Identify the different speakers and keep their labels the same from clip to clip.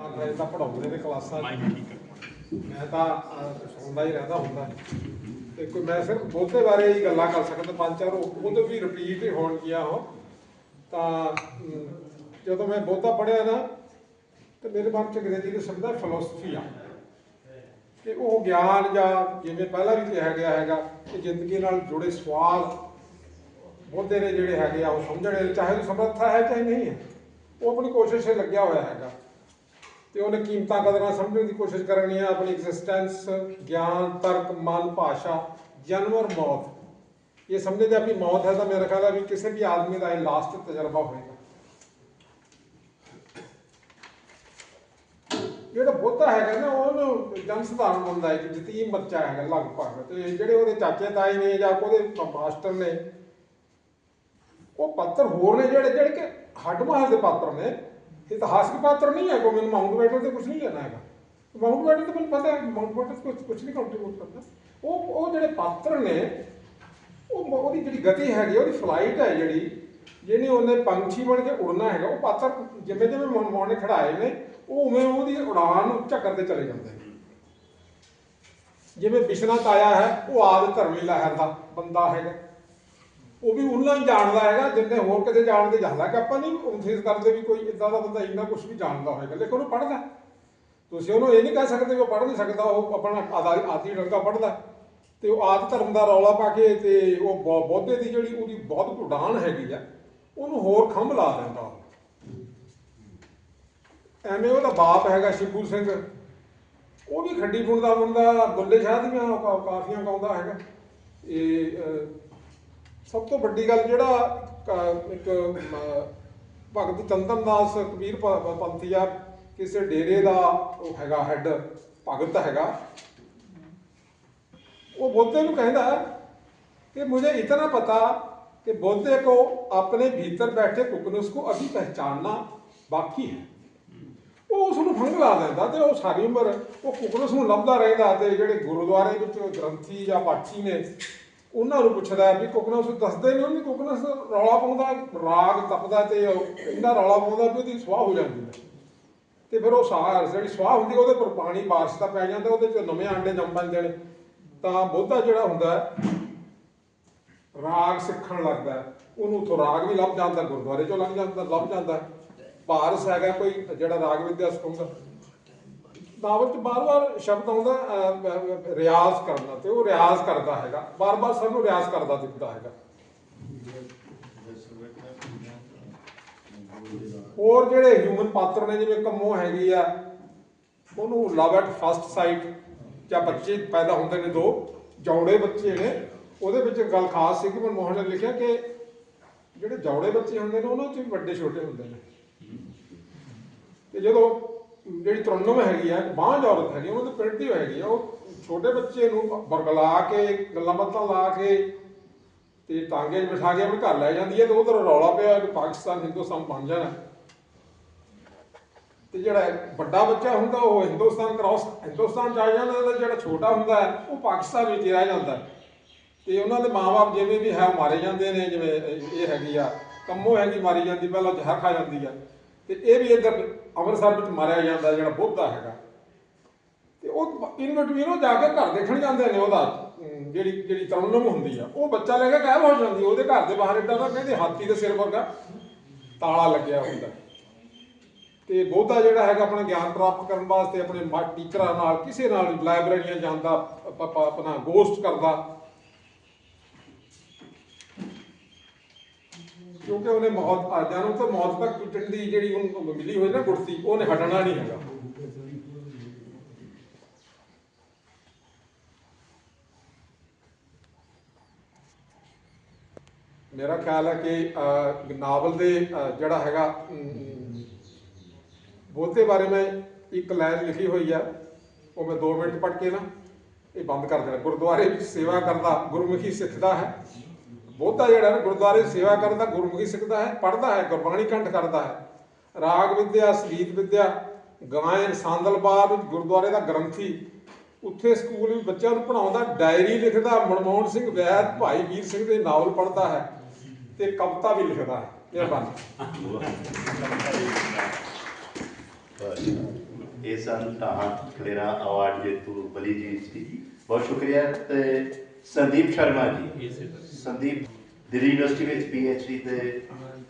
Speaker 1: ਮੈਂ ਤਾਂ ਪੜਾਉਂਦੇ ਨੇ ਕਲਾਸਾਂ। ਮੈਂ ਤਾਂ ਸੁਣਦਾ ਹੀ ਰਹਿੰਦਾ ਹੁੰਦਾ। ਤੇ ਕੋਈ ਮੈਂ ਸਿਰਫ ਬਹੁਤੇ ਬਾਰੇ ਹੀ ਗੱਲਾਂ ਕਰ ਸਕਦਾ ਪੰਜ ਚਾਰ ਉਹ ਉਹ ਤੋਂ ਵੀ ਰਿਪੀਟ ਹੀ ਹੋਣ ਗਿਆ ਹੋ ਤਾਂ ਜਦੋਂ ਮੈਂ ਬਹੁਤਾ ਪੜਿਆ ਨਾ ਤੇ ਮੇਰੇ ਮਨ ਚ ਅੰਗਰੇਜ਼ੀ ਦੇ ਸ਼ਬਦ ਹੈ ਫਿਲਾਸਫੀ ਆ। ਕਿ ਉਹ ਗਿਆਨ ਜਾਂ ਜਿਵੇਂ ਪਹਿਲਾਂ ਵੀ ਕਿਹਾ ਗਿਆ ਹੈਗਾ ਕਿ ਜ਼ਿੰਦਗੀ ਨਾਲ ਜੁੜੇ ਸਵਾਲ ਮੁੱਦੇ ਨੇ ਜਿਹੜੇ ਹੈਗੇ ਆ ਉਹ ਸਮਝਣੇ ਚਾਹੇ ਉਹ ਸਮਰੱਥਾ ਹੈ ਚਾਹੇ ਨਹੀਂ ਹੈ ਉਹ ਆਪਣੀ ਕੋਸ਼ਿਸ਼ ਲੱਗਿਆ ਹੋਇਆ ਹੈਗਾ। ਤੇ ਉਹਨੇ ਕੀਮਤਾਂ ਕਦਰਾਂ ਸਮਝਣ ਦੀ ਕੋਸ਼ਿਸ਼ ਕਰਨੀ ਹੈ ਆਪਣੀ ਐਗਜ਼ਿਸਟੈਂਸ ਗਿਆਨ, ਤਰਕ, ਮਨ, ਭਾਸ਼ਾ, ਜਨਵਰ, ਮੌਤ। ਇਹ ਸਮਝਦੇ ਆ ਵੀ ਮੌਤ ਹੈ ਤਾਂ ਮੇਰਾ ਖਿਆਲ ਹੈ ਵੀ ਕਿਸੇ ਵੀ ਆਦਮੀ ਦਾ ਇਹ ਲਾਸਟ ਤਜਰਬਾ ਹੋਏਗਾ। ਜਿਹੜਾ ਬੋਤਾ ਹੈਗਾ ਨਾ, ਉਹਨੂੰ ਜਨ ਸਧਾਰਨ ਬੰਦਾ ਹੈ ਕਿ ਯਤੀਮ ਬੱਚਾ ਹੈਗਾ ਲਗਭਗ। ਤੇ ਜਿਹੜੇ ਉਹਦੇ ਚਾਚੇ ਤਾਏ ਨੇ ਜਾਂ ਉਹਦੇ ਮਾਸਟਰ ਨੇ, ਉਹ ਪਾਤਰ ਹੋਰ ਨੇ ਜਿਹੜੇ ਜਿਹੜੇ ਕਿ ਹੱਡ ਮਾਸ ਦੇ ਪਾਤਰ ਨੇ। ਇਤਿਹਾਸਿਕ ਪਾਤਰ ਨਹੀਂ ਹੈਗਾ ਮੈਨੂੰ ਮਾਊਂਟ ਬੈਟਨ ਤੇ ਕੁਝ ਨਹੀਂ ਲੈਣਾ ਹੈਗਾ। ਮਾਊਂਟ ਬੈਟਨ ਤੇ ਮੈਨੂੰ ਪਤਾ ਹੈ ਮਾਊਂਟ ਬੈਟਨ ਕੁਝ ਕੁਝ ਨਹੀਂ ਕੰਟਰੀਬਿਊਟ ਕਰਦਾ। ਉਹ ਉਹ ਜਿਹੜੇ ਪਾਤਰ ਨੇ, ਉਹ ਉਹਦੀ ਜਿਹੜੀ ਗਤੀ ਹੈਗੀ, ਉਹਦੀ ਫਲਾਈਟ ਹੈ ਜਿਹੜੀ, ਜਿਹਨੇ ਉਹਨੇ ਪੰਛੀ ਬਣ ਕੇ ਉੜਨਾ ਹੈਗਾ, ਉਹ ਪਾਤਰ ਜਿਵੇਂ ਜਿਵੇਂ ਮਨਮੋਹਨ ਨੇ ਖੜਾਏ ਨੇ, ਉਹ ਉਵੇਂ ਉਹਦੀ ਉਡਾਨ ਉੱਚਾ ਕਰਦੇ ਚਲੇ ਜਾਂਦੇ ਜਿਵੇਂ ਬਿਸ਼ਨਾ ਤਾਇਆ ਹੈ, ਉਹ ਆਦ ਧਰਮੀ ਲਹਿਰ ਦਾ ਬੰਦਾ ਹੈਗਾ। ਉਹ ਵੀ ਉਹਨਾਂ ਹੀ ਜਾਣਦਾ ਹੈਗਾ, ਜਿੰਨੇ ਹੋਰ ਕਿਤੇ ਜਾਣਦੇ ਜਾਂਦਾ ਕਿ ਆਪਾਂ ਨਹੀਂ ਉਮੀਦ ਕਰਦੇ ਵੀ ਕੋਈ ਇਦਾਂ ਦਾ ਬੰਦਾ ਇੰਨਾ ਕੁਝ ਵੀ ਜਾਣਦਾ ਹੋਏਗਾ। ਲੇਕਿਨ ਉਹਨੂੰ ਪੜ੍ਹਦਾ ਤੁਸੀਂ ਉਹਨੂੰ ਇਹ ਨਹੀਂ ਕਹਿ ਸਕਦੇ ਵੀ ਉਹ ਪੜ੍ਹ ਨਹੀਂ ਸਕਦਾ, ਉਹ ਆਪਣਾ ਆਦਾ- ਆਦੀ ਰੰਗਾ ਪੜ੍ਹਦਾ। ਤੇ ਉਹ ਆਦ ਧਰਮ ਦਾ ਰੌਲਾ ਪਾ ਕੇ ਤੇ ਉਹ ਬੌ- ਬੌਧੇ ਦੀ ਜਿਹੜੀ ਉਹਦੀ ਬਹੁਤ ਉਡਾਨ ਹੈਗੀ ਆ, ਉਹਨੂੰ ਹੋਰ ਖੰਭ ਲਾ ਦਿੰਦਾ ਐਵੇਂ ਉਹਦਾ ਬਾਪ ਹੈਗਾ ਸ਼ਿਬੂ ਸਿੰਘ। ਉਹ ਵੀ ਖੱਡੀ ਬੁਣਦਾ ਬੁਣਦਾ ਬੁੱਲੇ ਸ਼ਾਹ ਦੀਆਂ ਕਾਫੀਆਂ ਗਾਉਂਦਾ ਹੈਗਾ। ਇਹ ਸਭ ਤੋਂ ਵੱਡੀ ਗੱਲ ਜਿਹੜਾ ਕ- ਇੱਕ ਮ- ਭਗਤ ਚੰਦਨ ਦਾਸ ਕਬੀਰ ਪ- ਪ- ਪੰਥੀ ਆ ਕਿਸੇ ਡੇਰੇ ਦਾ ਉਹ ਹੈਗਾ ਹੈੱਡ ਭਗਤ ਹੈਗਾ ਉਹ ਬੋਧੇ ਨੂੰ ਕਹਿੰਦਾ कि मुझे इतना पता कि बौद्धे को अपने भीतर बैठे कुकनुस को अभी पहचानना बाकी है ਉਹ ਉਸ ਨੂੰ ਫੰਗ ਲਾ ਦਿੰਦਾ ਤੇ ਉਹ ਸਾਰੀ ਉਮਰ ਉਹ ਕੁਕਨਸ ਨੂੰ ਲੱਭਦਾ ਰਹਿੰਦਾ ਤੇ ਜਿਹੜੇ ਗੁਰਦੁਆਰੇ ਵਿੱਚ ਗ੍ਰੰਥੀ ਜਾਂ ਪਾਠੀ ਨੇ ਉਹਨਾਂ ਨੂੰ ਪੁੱਛਦਾ ਵੀ ਕੁਕਨਸ ਦੱਸਦੇ ਨਹੀਂ ਉਹਨੇ, ਕੁਕਨਸ ਰੌਲਾ ਪਾਉਂਦਾ, ਰਾਗ ਤਪਦਾ ਤੇ ਉਹ ਇੰਨਾ ਰੌਲਾ ਪਾਉਂਦਾ ਵੀ ਉਹਦੀ ਸਵਾਹ ਹੋ ਜਾਂਦੀ ਹੈ। ਤੇ ਫਿਰ ਉਹ ਸਾਹ, ਜਿਹੜੀ ਸਵਾਹ ਹੁੰਦੀ ਉਹਦੇ ਪਰ ਪਾਣੀ, ਬਾਰਿਸ਼ ਦਾ ਪੈ ਜਾਂਦਾ, ਉਹਦੇ ਚ ਨਵੇਂ ਆਂਡੇ ਜੰਮ ਪੈਂਦੇ ਨੇ। ਤਾਂ ਬੋਧਾ ਜਿਹੜਾ ਹੁੰਦਾ ਰਾਗ ਸਿੱਖਣ ਲੱਗਦਾ ਉਹਨੂੰ ਉਥੋਂ ਰਾਗ ਵੀ ਲੱਭ ਜਾਂਦਾ, ਗੁਰਦੁਆਰੇ ਚੋਂ ਲੱਭ ਜਾਂਦਾ ਲੱਭ ਜਾਂਦਾ। ਪਾਰਸ ਹੈਗਾ ਕੋਈ ਜਿਹੜਾ ਰਾਗ ਵਿਦਿਆ ਸਿਖਾਉਂਦਾ ਨਾਵਲ ਚ ਬਾਰ-ਬਾਰ ਸ਼ਬਦ ਆਉਂਦਾ ਰਿਆਜ਼ ਕਰਨਾ ਤੇ ਉਹ ਰਿਆਜ਼ ਕਰਦਾ ਹੈਗਾ। ਬਾਰ-ਬਾਰ ਸਭ ਰਿਆਜ਼ ਕਰਦਾ ਦਿਖਦਾ ਹੈਗਾ। ਹੋਰ ਜਿਹੜੇ ਹਿਊਮਨ ਪਾਤਰ ਨੇ, ਜਿਵੇਂ ਕੰਮੋ ਹੈਗੀ ਆ, ਉਹਨੂੰ ਲਵ ਐਟ ਫਸਟ ਸਾਈਟ ਜਾਂ ਬੱਚੇ ਪੈਦਾ ਹੁੰਦੇ ਨੇ ਦੋ, ਜੌੜੇ ਬੱਚੇ ਨੇ, ਉਹਦੇ ਵਿੱਚ ਗੱਲ ਖਾਸ ਸੀ ਕਿ ਮਨਮੋਹਨ ਨੇ ਲਿਖਿਆ ਕਿ ਜਿਹੜੇ ਜੌੜੇ ਬੱਚੇ ਹੁੰਦੇ ਨੇ, ਉਹਨਾਂ 'ਚ ਵੀ ਵੱਡੇ ਛੋਟੇ ਹੁੰਦੇ ਨੇ। ਤੇ ਜਦੋਂ ਜਿਹੜੀ ਤਰਨਮ ਹੈਗੀ ਆ ਬਾਂਝ ਔਰਤ ਹੈਗੀ ਉਹਨਾਂ ਦੀ ਪ੍ਰਿੰਟਿਵ ਹੈਗੀ ਆ। ਉਹ ਛੋਟੇ ਬੱਚੇ ਨੂੰ ਬਰਗਲਾ ਕੇ, ਗੱਲਾਂ ਬਾਤਾਂ ਲਾ ਕੇ ਤੇ ਟਾਂਗੇ ਬਿਠਾ ਕੇ ਆਪਣੇ ਘਰ ਲੈ ਜਾਂਦੀ ਹੈ ਤੇ ਉਧਰ ਰੌਲਾ ਪਿਆ ਕਿ ਪਾਕਿਸਤਾਨ, ਹਿੰਦੁਸਤਾਨ ਬਣ ਜਾਣਾ। ਤੇ ਜਿਹੜਾ ਵੱਡਾ ਬੱਚਾ ਹੁੰਦਾ, ਉਹ ਹਿੰਦੁਸਤਾਨ ਕ੍ਰਾਸ ਹਿੰਦੁਸਤਾਨ ਚ ਆ ਜਾਂਦਾ ਤੇ ਜਿਹੜਾ ਛੋਟਾ ਹੁੰਦਾ, ਉਹ ਪਾਕਿਸਤਾਨ ਵਿੱਚ ਹੀ ਰਹਿ ਜਾਂਦਾ। ਹੈ। ਤੇ ਉਹਨਾਂ ਦੇ ਮਾਪੇ ਜਿਵੇਂ ਵੀ ਹੈ, ਉਹ ਮਾਰੇ ਜਾਂਦੇ ਨੇ, ਜਿਵੇਂ ਇਹ ਹੈਗੀ ਆ, ਕੰਮੋ ਹੈਗੀ ਮਾਰੀ ਜਾਂਦੀ, ਪਹਿਲਾਂ ਜ਼ਹਿਰ ਖਾ ਜਾਂਦੀ ਆ। ਤੇ ਇਹ ਵੀ ਇੱਧਰ ਅੰਮ੍ਰਿਤਸਰ ਵਿੱਚ ਮਾਰਿਆ ਜਾਂਦਾ ਜਿਹੜਾ ਬੁੱਧਾ ਹੈਗਾ। ਤੇ ਉਹ ਇਨ ਉਹ ਜਾ ਕੇ ਘਰ ਦੇਖਣ ਜਾਂਦੇ ਨੇ ਉਹਦਾ ਜਿਹੜੀ ਜਿਹੜੀ ਤਰਨਮ ਹੁੰਦੀ ਆ। ਉਹ ਬੱਚਾ ਲੈ ਕੇ ਗਾਇਬ ਹੋ ਜਾਂਦੀ, ਉਹਦੇ ਘਰ ਦੇ ਬਾਹਰ ਇੱਡਾ ਨਾ ਕਹਿੰਦੇ ਹਾਥੀ ਦੇ ਸਿਰ ਵਰਗਾ ਤਾਲਾ ਲੱਗਿਆ ਹੁੰਦਾ। ਤੇ ਬੋਧਾ ਜਿਹੜਾ ਹੈਗਾ ਆਪਣਾ ਗਿਆਨ ਪ੍ਰਾਪਤ ਕਰਨ ਵਾਸਤੇ ਆਪਣੇ ਟੀਚਰਾਂ ਨਾਲ, ਕਿਸੇ ਨਾਲ ਲਾਇਬ੍ਰੇਰੀਆਂ ਜਾਂਦਾ ਆਪਣਾ ਗੋਸਟ ਕਰਦਾ। ਕਿਉਂਕਿ ਉਹਨੇ ਮੌਤ ਆ ਨੂੰ ਤਾਂ ਮੌਤ ਤੱਕ ਟੁੱਟਣ ਦੀ ਜਿਹੜੀ ਉਹਨੂੰ ਮਿਲੀ ਹੋਈ ਨਾ ਗੁਰਤੀ ਉਹਨੇ ਹਟਣਾ ਨਹੀਂ ਹੈਗਾ। ਮੇਰਾ ਖਿਆਲ ਹੈ ਕਿ ਨਾਵਲ ਦੇ ਜਿਹੜਾ ਹੈਗਾ ਅਮ, ਬਾਰੇ ਮੈਂ ਇੱਕ ਲਾਈਨ ਲਿਖੀ ਹੋਈ ਆ ਉਹ ਮੈਂ 2 ਮਿੰਟ ਪੜ੍ਹ ਕੇ ਨਾ ਇਹ ਬੰਦ ਕਰ ਦੇਣਾ। ਗੁਰਦੁਆਰੇ ਵਿੱਚ ਸੇਵਾ ਕਰਦਾ ਗੁਰਮੁਖੀ ਸਿੱਖਦਾ ਹੈ। ਬੋਧਾ ਜਿਹੜਾ ਨਾ ਗੁਰਦੁਆਰੇ ਸੇਵਾ ਕਰਦਾ ਗੁਰਮੁਖੀ ਸਿੱਖਦਾ ਹੈ ਪੜ੍ਹਦਾ ਹੈ ਗੁਰਬਾਣੀ ਕੰਠ ਕਰਦਾ ਹੈ। ਰਾਗ ਵਿਦਿਆ ਸੰਗੀਤ ਵਿਦਿਆ ਗਾਇਨ ਸਾਂਦਲਬਾਦ ਵਿੱਚ ਗੁਰਦੁਆਰੇ ਦਾ ਗ੍ਰੰਥੀ ਉੱਥੇ ਸਕੂਲ ਵਿੱਚ ਬੱਚਿਆਂ ਨੂੰ ਪੜਾਉਂਦਾ ਡਾਇਰੀ ਲਿਖਦਾ ਮਨਮੋਹਨ ਸਿੰਘ ਵੈਦ ਭਾਈ ਵੀਰ ਸਿੰਘ ਦੇ ਨਾਵਲ ਪੜ੍ਹਦਾ ਹੈ ਤੇ ਕਵਿਤਾ ਵੀ ਲਿਖਦਾ ਹੈ। ਮਿਹਰਬਾਨੀ
Speaker 2: ਇਹ ਸਨ ਟਾਹਾਂ ਖਲੇਰਾ ਅਵਾਰਡ ਜੇਤੂ ਬਲੀ ਜੀ। ਜੀ ਬਹੁਤ ਸ਼ੁਕਰੀਆ ਤੇ ਸੰਦੀਪ ਸ਼ਰਮਾ ਜੀ। ਸੰਦੀਪ ਦਿੱਲੀ ਯੂਨੀਵਰਸਿਟੀ ਵਿੱਚ ਪੀਐਚਡੀ ਦੇ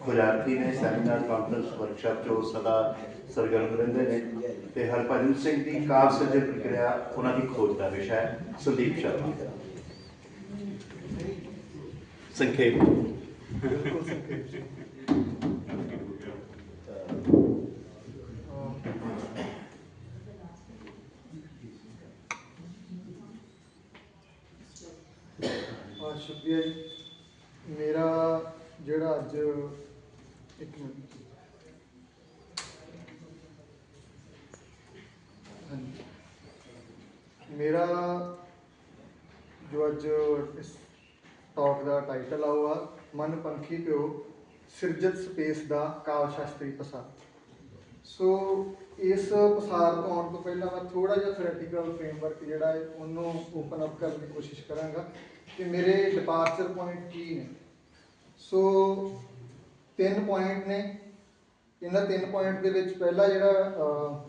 Speaker 2: ਖੋਜਾਰਥੀ ਨੇ ਸੈਮੀਨਾਰ ਕਾਨਫਰੰਸ ਵਰਕਸ਼ਾਪ ਜੋ ਸਦਾ ਸਰਗਰਮ ਰਹਿੰਦੇ ਨੇ ਤੇ ਹਰਭਜਨ ਸਿੰਘ ਦੀ ਕਾਵਿ ਸਿਰਜਣ ਪ੍ਰਕਿਰਿਆ ਉਹਨਾਂ ਦੀ ਖੋਜ ਦਾ ਵਿਸ਼ਾ ਹੈ ਸੰਦੀਪ ਸ਼ਰਮਾ। ਸੰਖੇਪ।
Speaker 3: ਆ ਸ਼ੁਕਰੀਆ ਜੀ ਮੇਰਾ ਜਿਹੜਾ ਅੱਜ ਇੱਕ ਮਿੰਟ ਹਾਂਜੀ। ਮੇਰਾ ਜੋ ਅੱਜ ਇਸ ਟਾਕ ਦਾ ਟਾਈਟਲ ਆ, ਉਹ ਆ, ਮਨ ਪੰਖੀ ਪਿਓ, ਸਿਰਜਤ ਸਪੇਸ ਦਾ ਕਾਵ ਸ਼ਾਸਤਰੀ ਪਸਾਰ। ਸੋ ਇਸ ਪਸਾਰ ਤੋਂ ਆਉਣ ਤੋਂ ਪਹਿਲਾਂ ਮੈਂ ਥੋੜਾ ਜਿਹਾ ਥਿਓਰੈਟੀਕਲ ਫਰੇਮਵਰਕ ਜਿਹੜਾ ਹੈ, ਉਹਨੂੰ ਓਪਨ ਅਪ ਕਰਨ ਦੀ ਕੋਸ਼ਿਸ਼ ਕਰਾਂਗਾ ਕਿ ਮੇਰੇ ਡਿਪਾਰਚਰ ਪੁਆਇੰਟ ਕੀ ਨੇ। ਸੋ ਤਿੰਨ ਪੁਆਇੰਟ ਨੇ। ਇਹਨਾਂ ਤਿੰਨ ਪੁਆਇੰਟ ਦੇ ਵਿੱਚ ਪਹਿਲਾ ਜਿਹੜਾ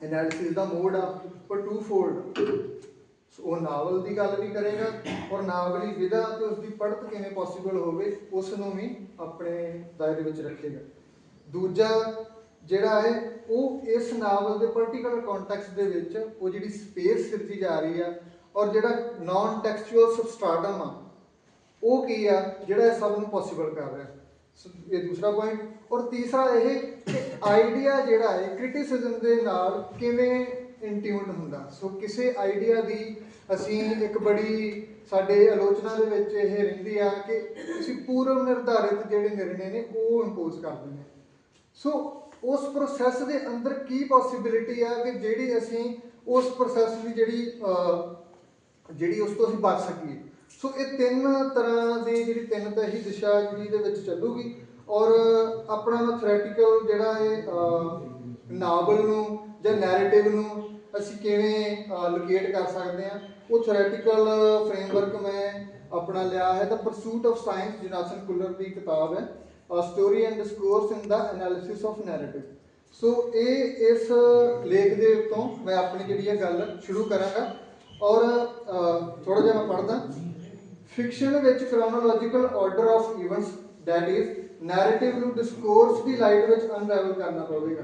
Speaker 3: ਐਨਾਲਿਸਿਸ ਦਾ ਮੋਡ ਆ, ਉਹ ਟੂ ਫੋਲਡ ਉਹ ਨਾਵਲ ਦੀ ਗੱਲ ਵੀ ਕਰੇਗਾ ਔਰ ਨਾਵਲੀ ਵਿਧਾ ਤੇ ਉਸ ਦੀ ਪੜ੍ਹਤ ਕਿਵੇਂ ਪੋਸੀਬਲ ਹੋਵੇ ਉਸ ਨੂੰ ਵੀ ਆਪਣੇ ਦਾਇਰੇ ਵਿੱਚ ਰੱਖੇਗਾ। ਦੂਜਾ ਜਿਹੜਾ ਹੈ, ਉਹ ਇਸ ਨਾਵਲ ਦੇ ਪਰਟੀਕੁਲਰ ਕੰਟੈਕਸਟ ਦੇ ਵਿੱਚ ਉਹ ਜਿਹੜੀ ਸਪੇਸ ਸਿਰਜੀ ਜਾ ਰਹੀ ਆ ਔਰ ਜਿਹੜਾ ਨਾਨ ਟੈਕਸਚੁਅਲ ਸਬਸਟ੍ਰਾਟਮ ਆ, ਉਹ ਕੀ ਆ, ਜਿਹੜਾ ਇਹ ਸਭ ਨੂੰ ਪੋਸੀਬਲ ਕਰ ਰਿਹਾ। ਸੋ ਇਹ ਦੂਸਰਾ ਪੁਆਇੰਟ ਔਰ ਤੀਸਰਾ ਇਹ ਕਿ ਆਈਡੀਆ ਜਿਹੜਾ ਹੈ ਕ੍ਰਿਟਿਸਿਜ਼ਮ ਦੇ ਨਾਲ ਕਿਵੇਂ ਇਨਟਿਊਨਡ ਹੁੰਦਾ। ਸੋ ਕਿਸੇ ਆਈਡੀਆ ਦੀ ਅਸੀਂ ਇੱਕ ਬੜੀ ਸਾਡੇ ਆਲੋਚਨਾ ਦੇ ਵਿੱਚ ਇਹ ਰਹਿੰਦੀ ਆ ਕਿ ਅਸੀਂ ਪੂਰਵ ਨਿਰਧਾਰਿਤ ਜਿਹੜੇ ਨਿਰਣੇ ਨੇ, ਉਹ ਇੰਪੋਜ਼ ਕਰਦੇ ਨੇ ਸੋ ਉਸ ਪ੍ਰੋਸੈਸ ਦੇ ਅੰਦਰ ਕੀ ਪੋਸਿਬਿਲਿਟੀ ਆ ਕਿ ਜਿਹੜੀ ਅਸੀਂ ਉਸ ਪ੍ਰੋਸੈਸ ਦੀ ਜਿਹੜੀ ਜਿਹੜੀ ਉਸ ਤੋਂ ਅਸੀਂ ਬਚ ਸਕੀਏ। ਸੋ ਇਹ ਤਿੰਨ ਤਰ੍ਹਾਂ ਦੀ ਜਿਹੜੀ ਤਿੰਨ ਤਾਂ ਤਹੀ ਦਿਸ਼ਾ ਜਿਹੜੀ ਦੇ ਵਿੱਚ ਚੱਲੂਗੀ ਔਰ ਆਪਣਾ ਮੈਂ ਜਿਹੜਾ ਇਹ ਨਾਵਲ ਨੂੰ ਜਾਂ ਨੈਰੇਟਿਵ ਨੂੰ ਅਸੀਂ ਕਿਵੇਂ ਲੋਕੇਟ ਕਰ ਸਕਦੇ ਹਾਂ? ਉਹ ਥਿਓਰੈਟੀਕਲ ਫਰੇਮਵਰਕ ਮੈਂ ਆਪਣਾ ਲਿਆ ਹੈ। The pursuit of science Jonathan Culler ਦੀ ਕਿਤਾਬ ਹੈ। Story and discourse in the analysis of narrative so ਇਹ ਇਸ ਲੇਖ ਦੇ ਉੱਤੋਂ ਮੈਂ ਆਪਣੀ ਜਿਹੜੀ ਇਹ ਗੱਲ ਸ਼ੁਰੂ ਕਰਾਂਗਾ। ਔਰ ਥੋੜਾ ਜਿਹਾ ਮੈਂ ਪੜ੍ਹਦਾ। ਫਿਕਸ਼ਨ ਵਿੱਚ chronological order of events that is narrative ਨੂੰ ਡਿਸਕੋਰਸ ਦੀ ਲਾਈਟ ਵਿੱਚ ਅਨਰੈਵਲ ਕਰਨਾ ਪਵੇਗਾ।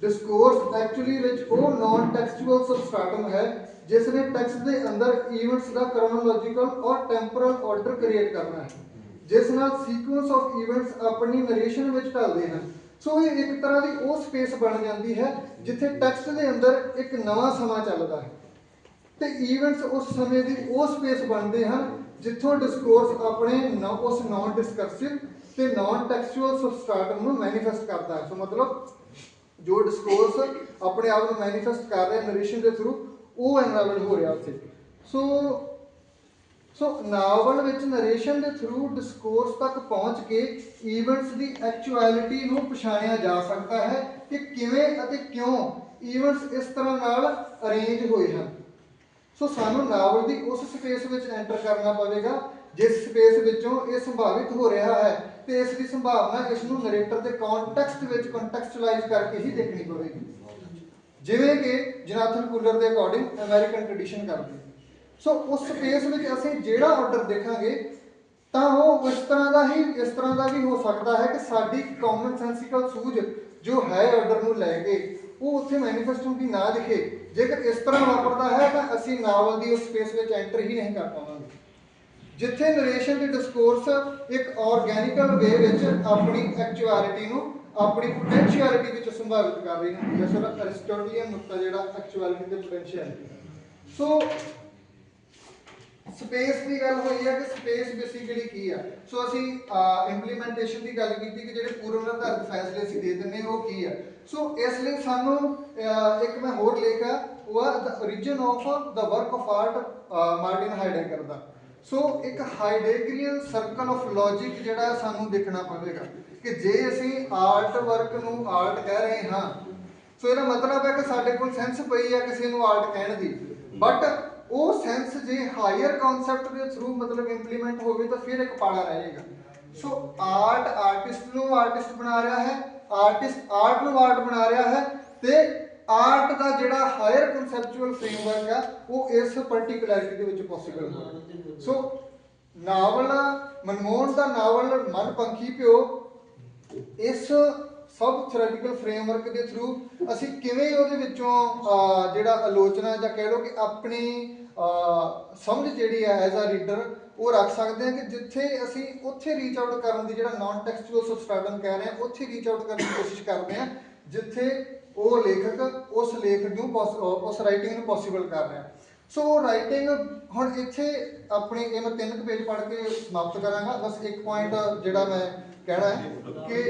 Speaker 3: ਡਿਸਕੋਰਸ ਐਕਚੁਅਲੀ ਵਿੱਚ ਉਹ ਨਾਨ ਟੈਕਸਚੁਅਲ ਸਬਸਟ੍ਰੈਟਮ ਹੈ ਜਿਸ ਨੇ ਟੈਕਸਟ ਦੇ ਅੰਦਰ events the chronological or temporal order create ਕਰਨਾ ਹੈ ਜਿਸ ਨਾਲ ਸੀਕੁਐਂਸ ਆਫ ਇਵੈਂਟਸ ਆਪਣੀ ਨਰੇਸ਼ਨ ਵਿੱਚ ਢਲਦੇ ਹਨ ਸੋ ਇਹ ਇੱਕ ਤਰ੍ਹਾਂ ਦੀ ਉਹ ਸਪੇਸ ਬਣ ਜਾਂਦੀ ਹੈ ਜਿੱਥੇ ਟੈਕਸਟ ਦੇ ਅੰਦਰ ਇੱਕ ਨਵਾਂ ਸਮਾਂ ਚੱਲਦਾ ਹੈ ਤੇ ਇਵੈਂਟਸ ਉਸ ਸਮੇਂ ਦੀ ਉਹ ਸਪੇਸ ਬਣਦੇ ਹਨ ਜਿੱਥੋਂ ਡਿਸਕੋਰਸ ਆਪਣੇ ਨ- ਉਸ ਨਾਨ ਡਿਸਕਰਸਿਵ ਤੇ ਨਾਨ ਟੈਕਸਚੁਅਲ ਸਬਸਟ੍ਰੈਟਮ ਨੂੰ ਮੈਨੀਫੈਸਟ ਕਰਦਾ ਹੈ ਸੋ ਮਤਲਬ ਜੋ ਡਿਸਕੋਰਸ ਆਪਣੇ ਆਪ ਨੂੰ ਮੈਨੀਫੈਸਟ ਕਰ ਰਿਹਾ ਨਰੇਸ਼ਨ ਦੇ ਥਰੂ ਉਹ ਐਨਰਾਵਲ ਹੋ ਰਿਹਾ ਉੱਥੇ। ਸੋ ਸੋ ਨਾਵਲ ਵਿੱਚ ਨਰੇਸ਼ਨ ਦੇ ਥਰੂ ਡਿਸਕੋਰਸ ਤੱਕ ਪਹੁੰਚ ਕੇ ਈਵੈਂਟਸ ਦੀ ਐਕਚੁਅਲਿਟੀ ਨੂੰ ਪਛਾਣਿਆ ਜਾ ਸਕਦਾ ਹੈ ਕਿ ਕਿਵੇਂ ਅਤੇ ਕਿਉਂ ਈਵੈਂਟਸ ਇਸ ਤਰ੍ਹਾਂ ਨਾਲ ਅਰੇਂਜ ਹੋਏ ਹਨ। ਸੋ ਸਾਨੂੰ ਨਾਵਲ ਦੀ ਉਸ ਸਪੇਸ ਵਿੱਚ ਐਂਟਰ ਕਰਨਾ ਪਵੇਗਾ ਜਿਸ ਸਪੇਸ ਵਿੱਚੋਂ ਇਹ ਸੰਭਾਵਿਤ ਹੋ ਰਿਹਾ ਹੈ, ਤੇ ਇਸ ਦੀ ਸੰਭਾਵਨਾ ਇਸ ਨੂੰ ਨਰੇਟਰ ਦੇ ਕੰਟੈਕਸਟ ਵਿੱਚ ਕੰਟੈਕਸਚੁਅਲਾਈਜ਼ ਕਰਕੇ ਹੀ ਦੇਖਣੀ ਪਵੇਗੀ। ਜਿਵੇਂ ਕਿ ਜਨਾਥਨ ਕੂਲਰ ਦੇ ਅਕੋਰਡਿੰਗ ਅਮਰੀਕਨ ਟ੍ਰੈਡੀਸ਼ਨ ਕਰਦੇ ਸੋ ਉਸ ਸਪੇਸ ਵਿੱਚ ਅਸੀਂ ਜਿਹੜਾ ਆਰਡਰ ਦੇਖਾਂਗੇ, ਤਾਂ ਉਹ ਇਸ ਤਰ੍ਹਾਂ ਦਾ ਹੀ, ਇਸ ਤਰ੍ਹਾਂ ਦਾ ਵੀ ਹੋ ਸਕਦਾ ਹੈ ਕਿ ਸਾਡੀ ਕਾਮਨ ਸੈਂਸਿਕਲ ਸੂਝ ਜੋ ਹੈ ਆਰਡਰ ਨੂੰ ਲੈ ਕੇ, ਉਹ ਉੱਥੇ ਮੈਨੀਫੈਸਟ ਹੁੰਦੀ ਨਾ ਦਿਖੇ। ਜੇਕਰ ਇਸ ਤਰ੍ਹਾਂ ਵਾਪਰਦਾ ਹੈ, ਤਾਂ ਅਸੀਂ ਨਾਵਲ ਦੀ ਉਸ ਸਪੇਸ ਵਿੱਚ ਐਂਟਰ ਹੀ ਨਹੀਂ ਕਰ ਪਾਵਾਂਗੇ। ਜਿੱਥੇ ਨਰੇਸ਼ਨ ਤੇ ਡਿਸਕੋਰਸ ਇੱਕ ਆਰਗੈਨਿਕਲ ਵੇ ਵਿੱਚ ਆਪਣੀ ਐਕਚੁਅਲਿਟੀ ਨੂੰ, ਆਪਣੀ ਪੋਟੈਂਸ਼ੀਅਲਿਟੀ ਵਿੱਚ ਸੰਭਾਵਿਤ ਕਰ ਰਹੀ ਹੁੰਦੀ ਹੈ। ਸਰ, ਅਰਿਸਟੋਟਲੀਅਨ ਨੁਕਤਾ ਜਿਹੜਾ ਐਕਚੁਅਲਿਟੀ ਤੇ ਪੋਟੈਂਸ਼ੀਅਲਿਟੀ ਸੋ ਸਪੇਸ ਦੀ ਗੱਲ ਹੋਈ ਹੈ ਕਿ ਸਪੇਸ ਬੇਸਿਕਲੀ ਕੀ ਆ? ਸੋ ਅਸੀਂ ਇੰਪਲੀਮੈਂਟੇਸ਼ਨ ਦੀ ਗੱਲ ਕੀਤੀ ਕਿ ਜਿਹੜੇ ਪੂਰਨ ਨਿਰਧਾਰਿਤ ਫੈਸਲੇ ਅਸੀਂ ਦੇ ਦਿੰਨੇ ਉਹ ਕੀ ਆ? ਸੋ ਇਸ ਲਈ ਸਾਨੂੰ ਇੱਕ ਮੈਂ ਹੋਰ ਲੇਖ ਆ, ਉਹ ਆ the origin of the work of art Martin Heidegger the. So ਇੱਕ ਹਾਈਡੈਗਰੀਅਨ ਸਰਕਲ ਆਫ ਲੌਜੀਕ ਜਿਹੜਾ ਸਾਨੂੰ ਦੇਖਣਾ ਪਵੇਗਾ ਕਿ ਜੇ ਅਸੀਂ ਆਰਟ ਵਰਕ ਨੂੰ ਆਰਟ ਕਹਿ ਰਹੇ ਹਾਂ ਸੋ ਇਹਦਾ ਮਤਲਬ ਹੈ ਕਿ ਸਾਡੇ ਕੋਲ ਸੈਂਸ ਪਈ ਹੈ ਕਿਸੇ ਨੂੰ ਆਰਟ ਕਹਿਣ ਦੀ। ਬਟ ਉਹ ਸੈਂਸ ਜੇ ਹਾਇਰ ਕਨਸੈਪਟ ਦੇ ਥਰੂ ਮਤਲਬ ਇੰਪਲੀਮੈਂਟ ਹੋਵੇ ਤਾਂ ਫਿਰ ਇੱਕ ਪਾੜਾ ਰਹੇਗਾ ਸੋ ਆਰਟ ਆਰਟਿਸਟ ਨੂੰ ਆਰਟਿਸਟ ਬਣਾ ਰਿਹਾ ਹੈ ਆਰਟਿਸਟ ਆਰਟ ਨੂੰ ਆਰਟ ਬਣਾ ਰਿਹਾ ਹੈ ਤੇ ਆਰਟ ਦਾ ਜਿਹੜਾ ਹਾਇਰ ਕਨਸੈਪਚੁਅਲ ਫਰੇਮਵਰਕ ਆ, ਉਹ ਇਸ ਪਾਰਟਿਕੂਲੈਰਿਟੀ ਦੇ ਵਿੱਚ ਪੋਸੀਬਲ ਹੋਇਆ ਸੋ ਨਾਵਲ, ਮਨਮੋਹਨ ਦਾ ਨਾਵਲ ਮਨ ਪੰਖੀ ਪਿਓ, ਇਸ ਸਬ ਥਿਓਰੈਟੀਕਲ ਫਰੇਮਵਰਕ ਦੇ ਥਰੂ ਅਸੀਂ ਕਿਵੇਂ ਉਹਦੇ ਵਿੱਚੋਂ ਜਿਹੜਾ ਆਲੋਚਨਾ ਜਾਂ ਕਹਿ ਲਓ ਕਿ ਆਪਣੀ ਸਮਝ ਜਿਹੜੀ ਹੈ ਐਜ਼ ਅ ਰੀਡਰ ਉਹ ਰੱਖ ਸਕਦੇ ਹਾਂ ਕਿ ਜਿੱਥੇ ਅਸੀਂ ਉੱਥੇ ਰੀਚ ਆਊਟ ਕਰਨ ਦੀ ਜਿਹੜਾ ਨਾਨ ਟੈਕਸਟੁਅਲ ਸਬਸਟੈਂਡਮ ਕਹਿ ਰਹੇ ਹਾਂ, ਉੱਥੇ ਰੀਚ ਆਊਟ ਕਰਨ ਦੀ ਕੋਸ਼ਿਸ਼ ਕਰਦੇ ਹਾਂ, ਜਿੱਥੇ ਉਹ ਲੇਖਕ ਉਸ ਲੇਖ ਨੂੰ ਪੋਸ- ਅਹ, ਉਸ ਰਾਈਟਿੰਗ ਨੂੰ ਪੋਸੀਬਲ ਕਰ ਰਿਹਾ। ਸੋ ਰਾਈਟਿੰਗ ਹੁਣ ਇੱਥੇ ਆਪਣੇ ਇਹ ਮੈਂ ਤਿੰਨ ਕੁ ਪੇਜ ਪੜ੍ਹ ਕੇ ਸਮਾਪਤ ਕਰਾਂਗਾ। ਬਸ ਇੱਕ ਪੁਆਇੰਟ ਜਿਹੜਾ ਮੈਂ ਕਹਿਣਾ ਹੈ ਕਿ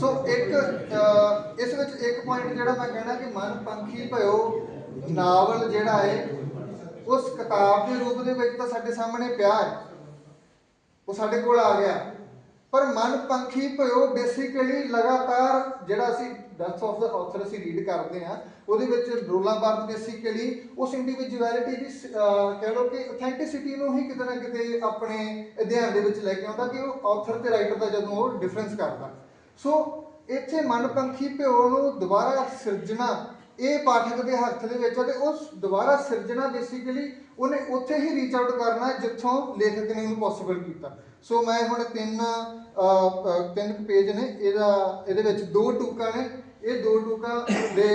Speaker 3: ਸੋ ਇੱਕ ਅਹ, ਇਸ ਵਿੱਚ ਇੱਕ ਪੁਆਇੰਟ ਜਿਹੜਾ ਮੈਂ ਕਹਿਣਾ ਕਿ ਮਨ ਪੰਖੀ ਭਇਓ ਨਾਵਲ ਜਿਹੜਾ ਹੈ ਉਸ ਕਿਤਾਬ ਦੇ ਰੂਪ ਦੇ ਵਿੱਚ ਤਾਂ ਸਾਡੇ ਸਾਹਮਣੇ ਪਿਆ ਹੈ। ਉਹ ਸਾਡੇ ਕੋਲ ਆ ਗਿਆ। ਪਰ ਮਨਪੰਖੀ ਭਇਓ ਬੇਸਿਕਲੀ ਲਗਾਤਾਰ ਜਿਹੜਾ ਅਸੀਂ ਡੈਥ ਆਫ ਦਾ ਆਥਰ ਅਸੀਂ ਰੀਡ ਕਰਦੇ ਆ ਉਹਦੇ ਵਿੱਚ ਰੋਲਾਂ ਬਾਰਦ ਬੇਸਿਕਲੀ ਉਸ ਇੰਡੀਵਿਜੂਅਲਿਟੀ ਦੀ ਕਹਿ ਲਓ ਕਿ ਅਥੈਂਟਿਸਿਟੀ ਨੂੰ ਹੀ ਕਿਤੇ ਨਾ ਕਿਤੇ ਆਪਣੇ ਅਧਿਐਨ ਦੇ ਵਿੱਚ ਲੈ ਕੇ ਆਉਂਦਾ ਕਿ ਉਹ ਆਥਰ ਤੇ ਰਾਈਟਰ ਦਾ ਜਦੋਂ ਉਹ ਡਿਫਰੈਂਸ ਕਰਦਾ। ਸੋ ਇੱਥੇ ਮਨਪੰਖੀ ਭਿਓ ਨੂੰ ਦੁਬਾਰਾ ਸਿਰਜਣਾ, ਇਹ ਪਾਠਕ ਦੇ ਹੱਥ ਦੇ ਵਿੱਚ ਹੈ ਤੇ ਉਸ ਦੁਬਾਰਾ ਸਿਰਜਣਾ ਬੇਸਿਕਲੀ ਉਹਨੇ ਉੱਥੇ ਹੀ ਰੀਚ ਆਊਟ ਕਰਨਾ ਜਿੱਥੋਂ ਲੇਖਕ ਨੇ ਉਹਨੂੰ ਪੋਸੀਬਲ ਕੀਤਾ। ਸੋ ਮੈਂ ਹੁਣ ਤਿੰਨ ਤਿੰਨ ਪੇਜ ਨੇ, ਇਹਦਾ, ਇਹਦੇ ਵਿੱਚ ਦੋ ਟੂਕਾਂ ਨੇ। ਇਹ ਦੋ ਟੂਕਾਂ ਦੇ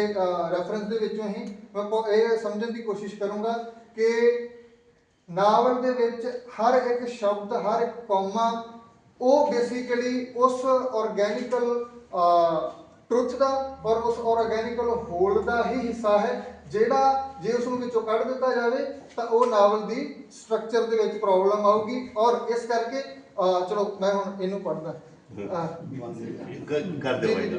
Speaker 3: ਰੈਫਰੈਂਸ ਦੇ ਵਿੱਚੋਂ ਹੀ ਮੈਂ ਇਹ ਸਮਝਣ ਦੀ ਕੋਸ਼ਿਸ਼ ਕਰੂੰਗਾ ਕਿ ਨਾਵਲ ਦੇ ਵਿੱਚ ਹਰ ਇੱਕ ਸ਼ਬਦ, ਹਰ ਇੱਕ ਕੌਮਾ ਉਹ ਬੇਸਿਕਲੀ ਉਸ ਆਰਗੈਨਿਕਲ ਟਰੁੱਥ ਦਾ ਔਰ ਉਸ ਆਰਗੈਨਿਕਲ ਹੋਲ ਦਾ ਹੀ ਹਿੱਸਾ ਹੈ, ਜਿਹੜਾ ਜੇ ਉਸ ਨੂੰ ਵਿੱਚੋਂ ਕੱਢ ਦਿੱਤਾ ਜਾਵੇ, ਤਾਂ ਉਹ ਨਾਵਲ ਦੀ ਸਟਰਕਚਰ ਦੇ ਵਿੱਚ ਪ੍ਰੋਬਲਮ ਆਊਗੀ ਔਰ ਇਸ ਕਰਕੇ ਅਹ, ਚਲੋ ਮੈਂ ਹੁਣ ਇਹਨੂੰ
Speaker 2: ਕ- ਕਰ ਦਿਓ
Speaker 3: ਜੀ।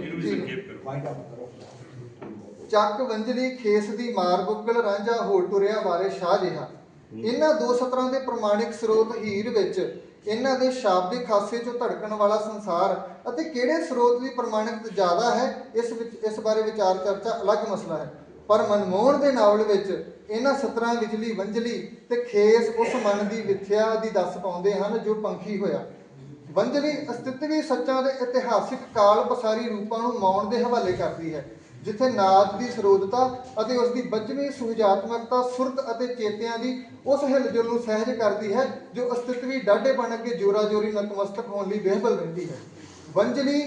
Speaker 3: ਚੱਕ ਵੰਜਲੀ ਖੇਸ ਦੀ ਮਾਰ ਬੁੱਕਲ ਰਾਂਝਾ ਹੋ ਟੁਰਿਆ ਵਾਰੇ ਸ਼ਾਹ ਜਿਹਾ। ਇਹਨਾਂ ਦੋ ਸਤਰਾਂ ਦੇ ਪ੍ਰਮਾਣਿਕ ਸਰੋਤ ਹੀਰ ਵਿੱਚ ਇਹਨਾਂ ਦੇ ਸ਼ਾਬਦਿਕ ਖਾਸੇ ਚੋਂ ਧੜਕਣ ਵਾਲਾ ਸੰਸਾਰ ਅਤੇ ਕਿਹੜੇ ਸਰੋਤ ਦੀ ਪ੍ਰਮਾਣਿਕਤ ਜ਼ਿਆਦਾ ਹੈ ਇਸ ਵਿੱਚ ਇਸ ਬਾਰੇ ਵਿਚਾਰ ਚਰਚਾ ਅਲੱਗ ਮਸਲਾ ਹੈ। ਪਰ ਮਨਮੋਹਨ ਦੇ ਨਾਵਲ ਵਿੱਚ ਇਹਨਾਂ ਸਤਰਾਂ ਵਿਚਲੀ ਵੰਜਲੀ ਤੇ ਖੇਸ ਉਸ ਮਨ ਦੀ ਵਿਥਿਆ ਦੀ ਦੱਸ ਪਾਉਂਦੇ ਹਨ ਜੋ ਪੰਖੀ ਹੋਇਆ। ਵੰਜਲੀ ਅਸਤਿਤਵੀ ਸੱਚਾਂ ਦੇ ਇਤਿਹਾਸਿਕ ਕਾਲ ਪਸਾਰੀ ਰੂਪਾਂ ਨੂੰ ਮੌਣ ਦੇ ਹਵਾਲੇ ਕਰਦੀ ਹੈ, ਜਿੱਥੇ ਨਾਦ ਦੀ ਸਰੋਧਤਾ ਅਤੇ ਉਸ ਦੀ ਬੱਝਵੀਂ ਸੁਹਜਾਤਮਕਤਾ ਸੁਰਤ ਅਤੇ ਚੇਤਿਆਂ ਦੀ ਉਸ ਹਿਲਜੁਲ ਨੂੰ ਸਹਿਜ ਕਰਦੀ ਹੈ, ਜੋ ਅਸਤਿਤਵੀ ਡਾਢੇ ਬਣ ਕੇ ਜੋਰਾ ਜੋਰੀ ਨਤਮਸਤਕ ਹੋਣ ਲਈ ਬੇਹਬਲ ਰਹਿੰਦੀ ਹੈ। ਵੰਜਲੀ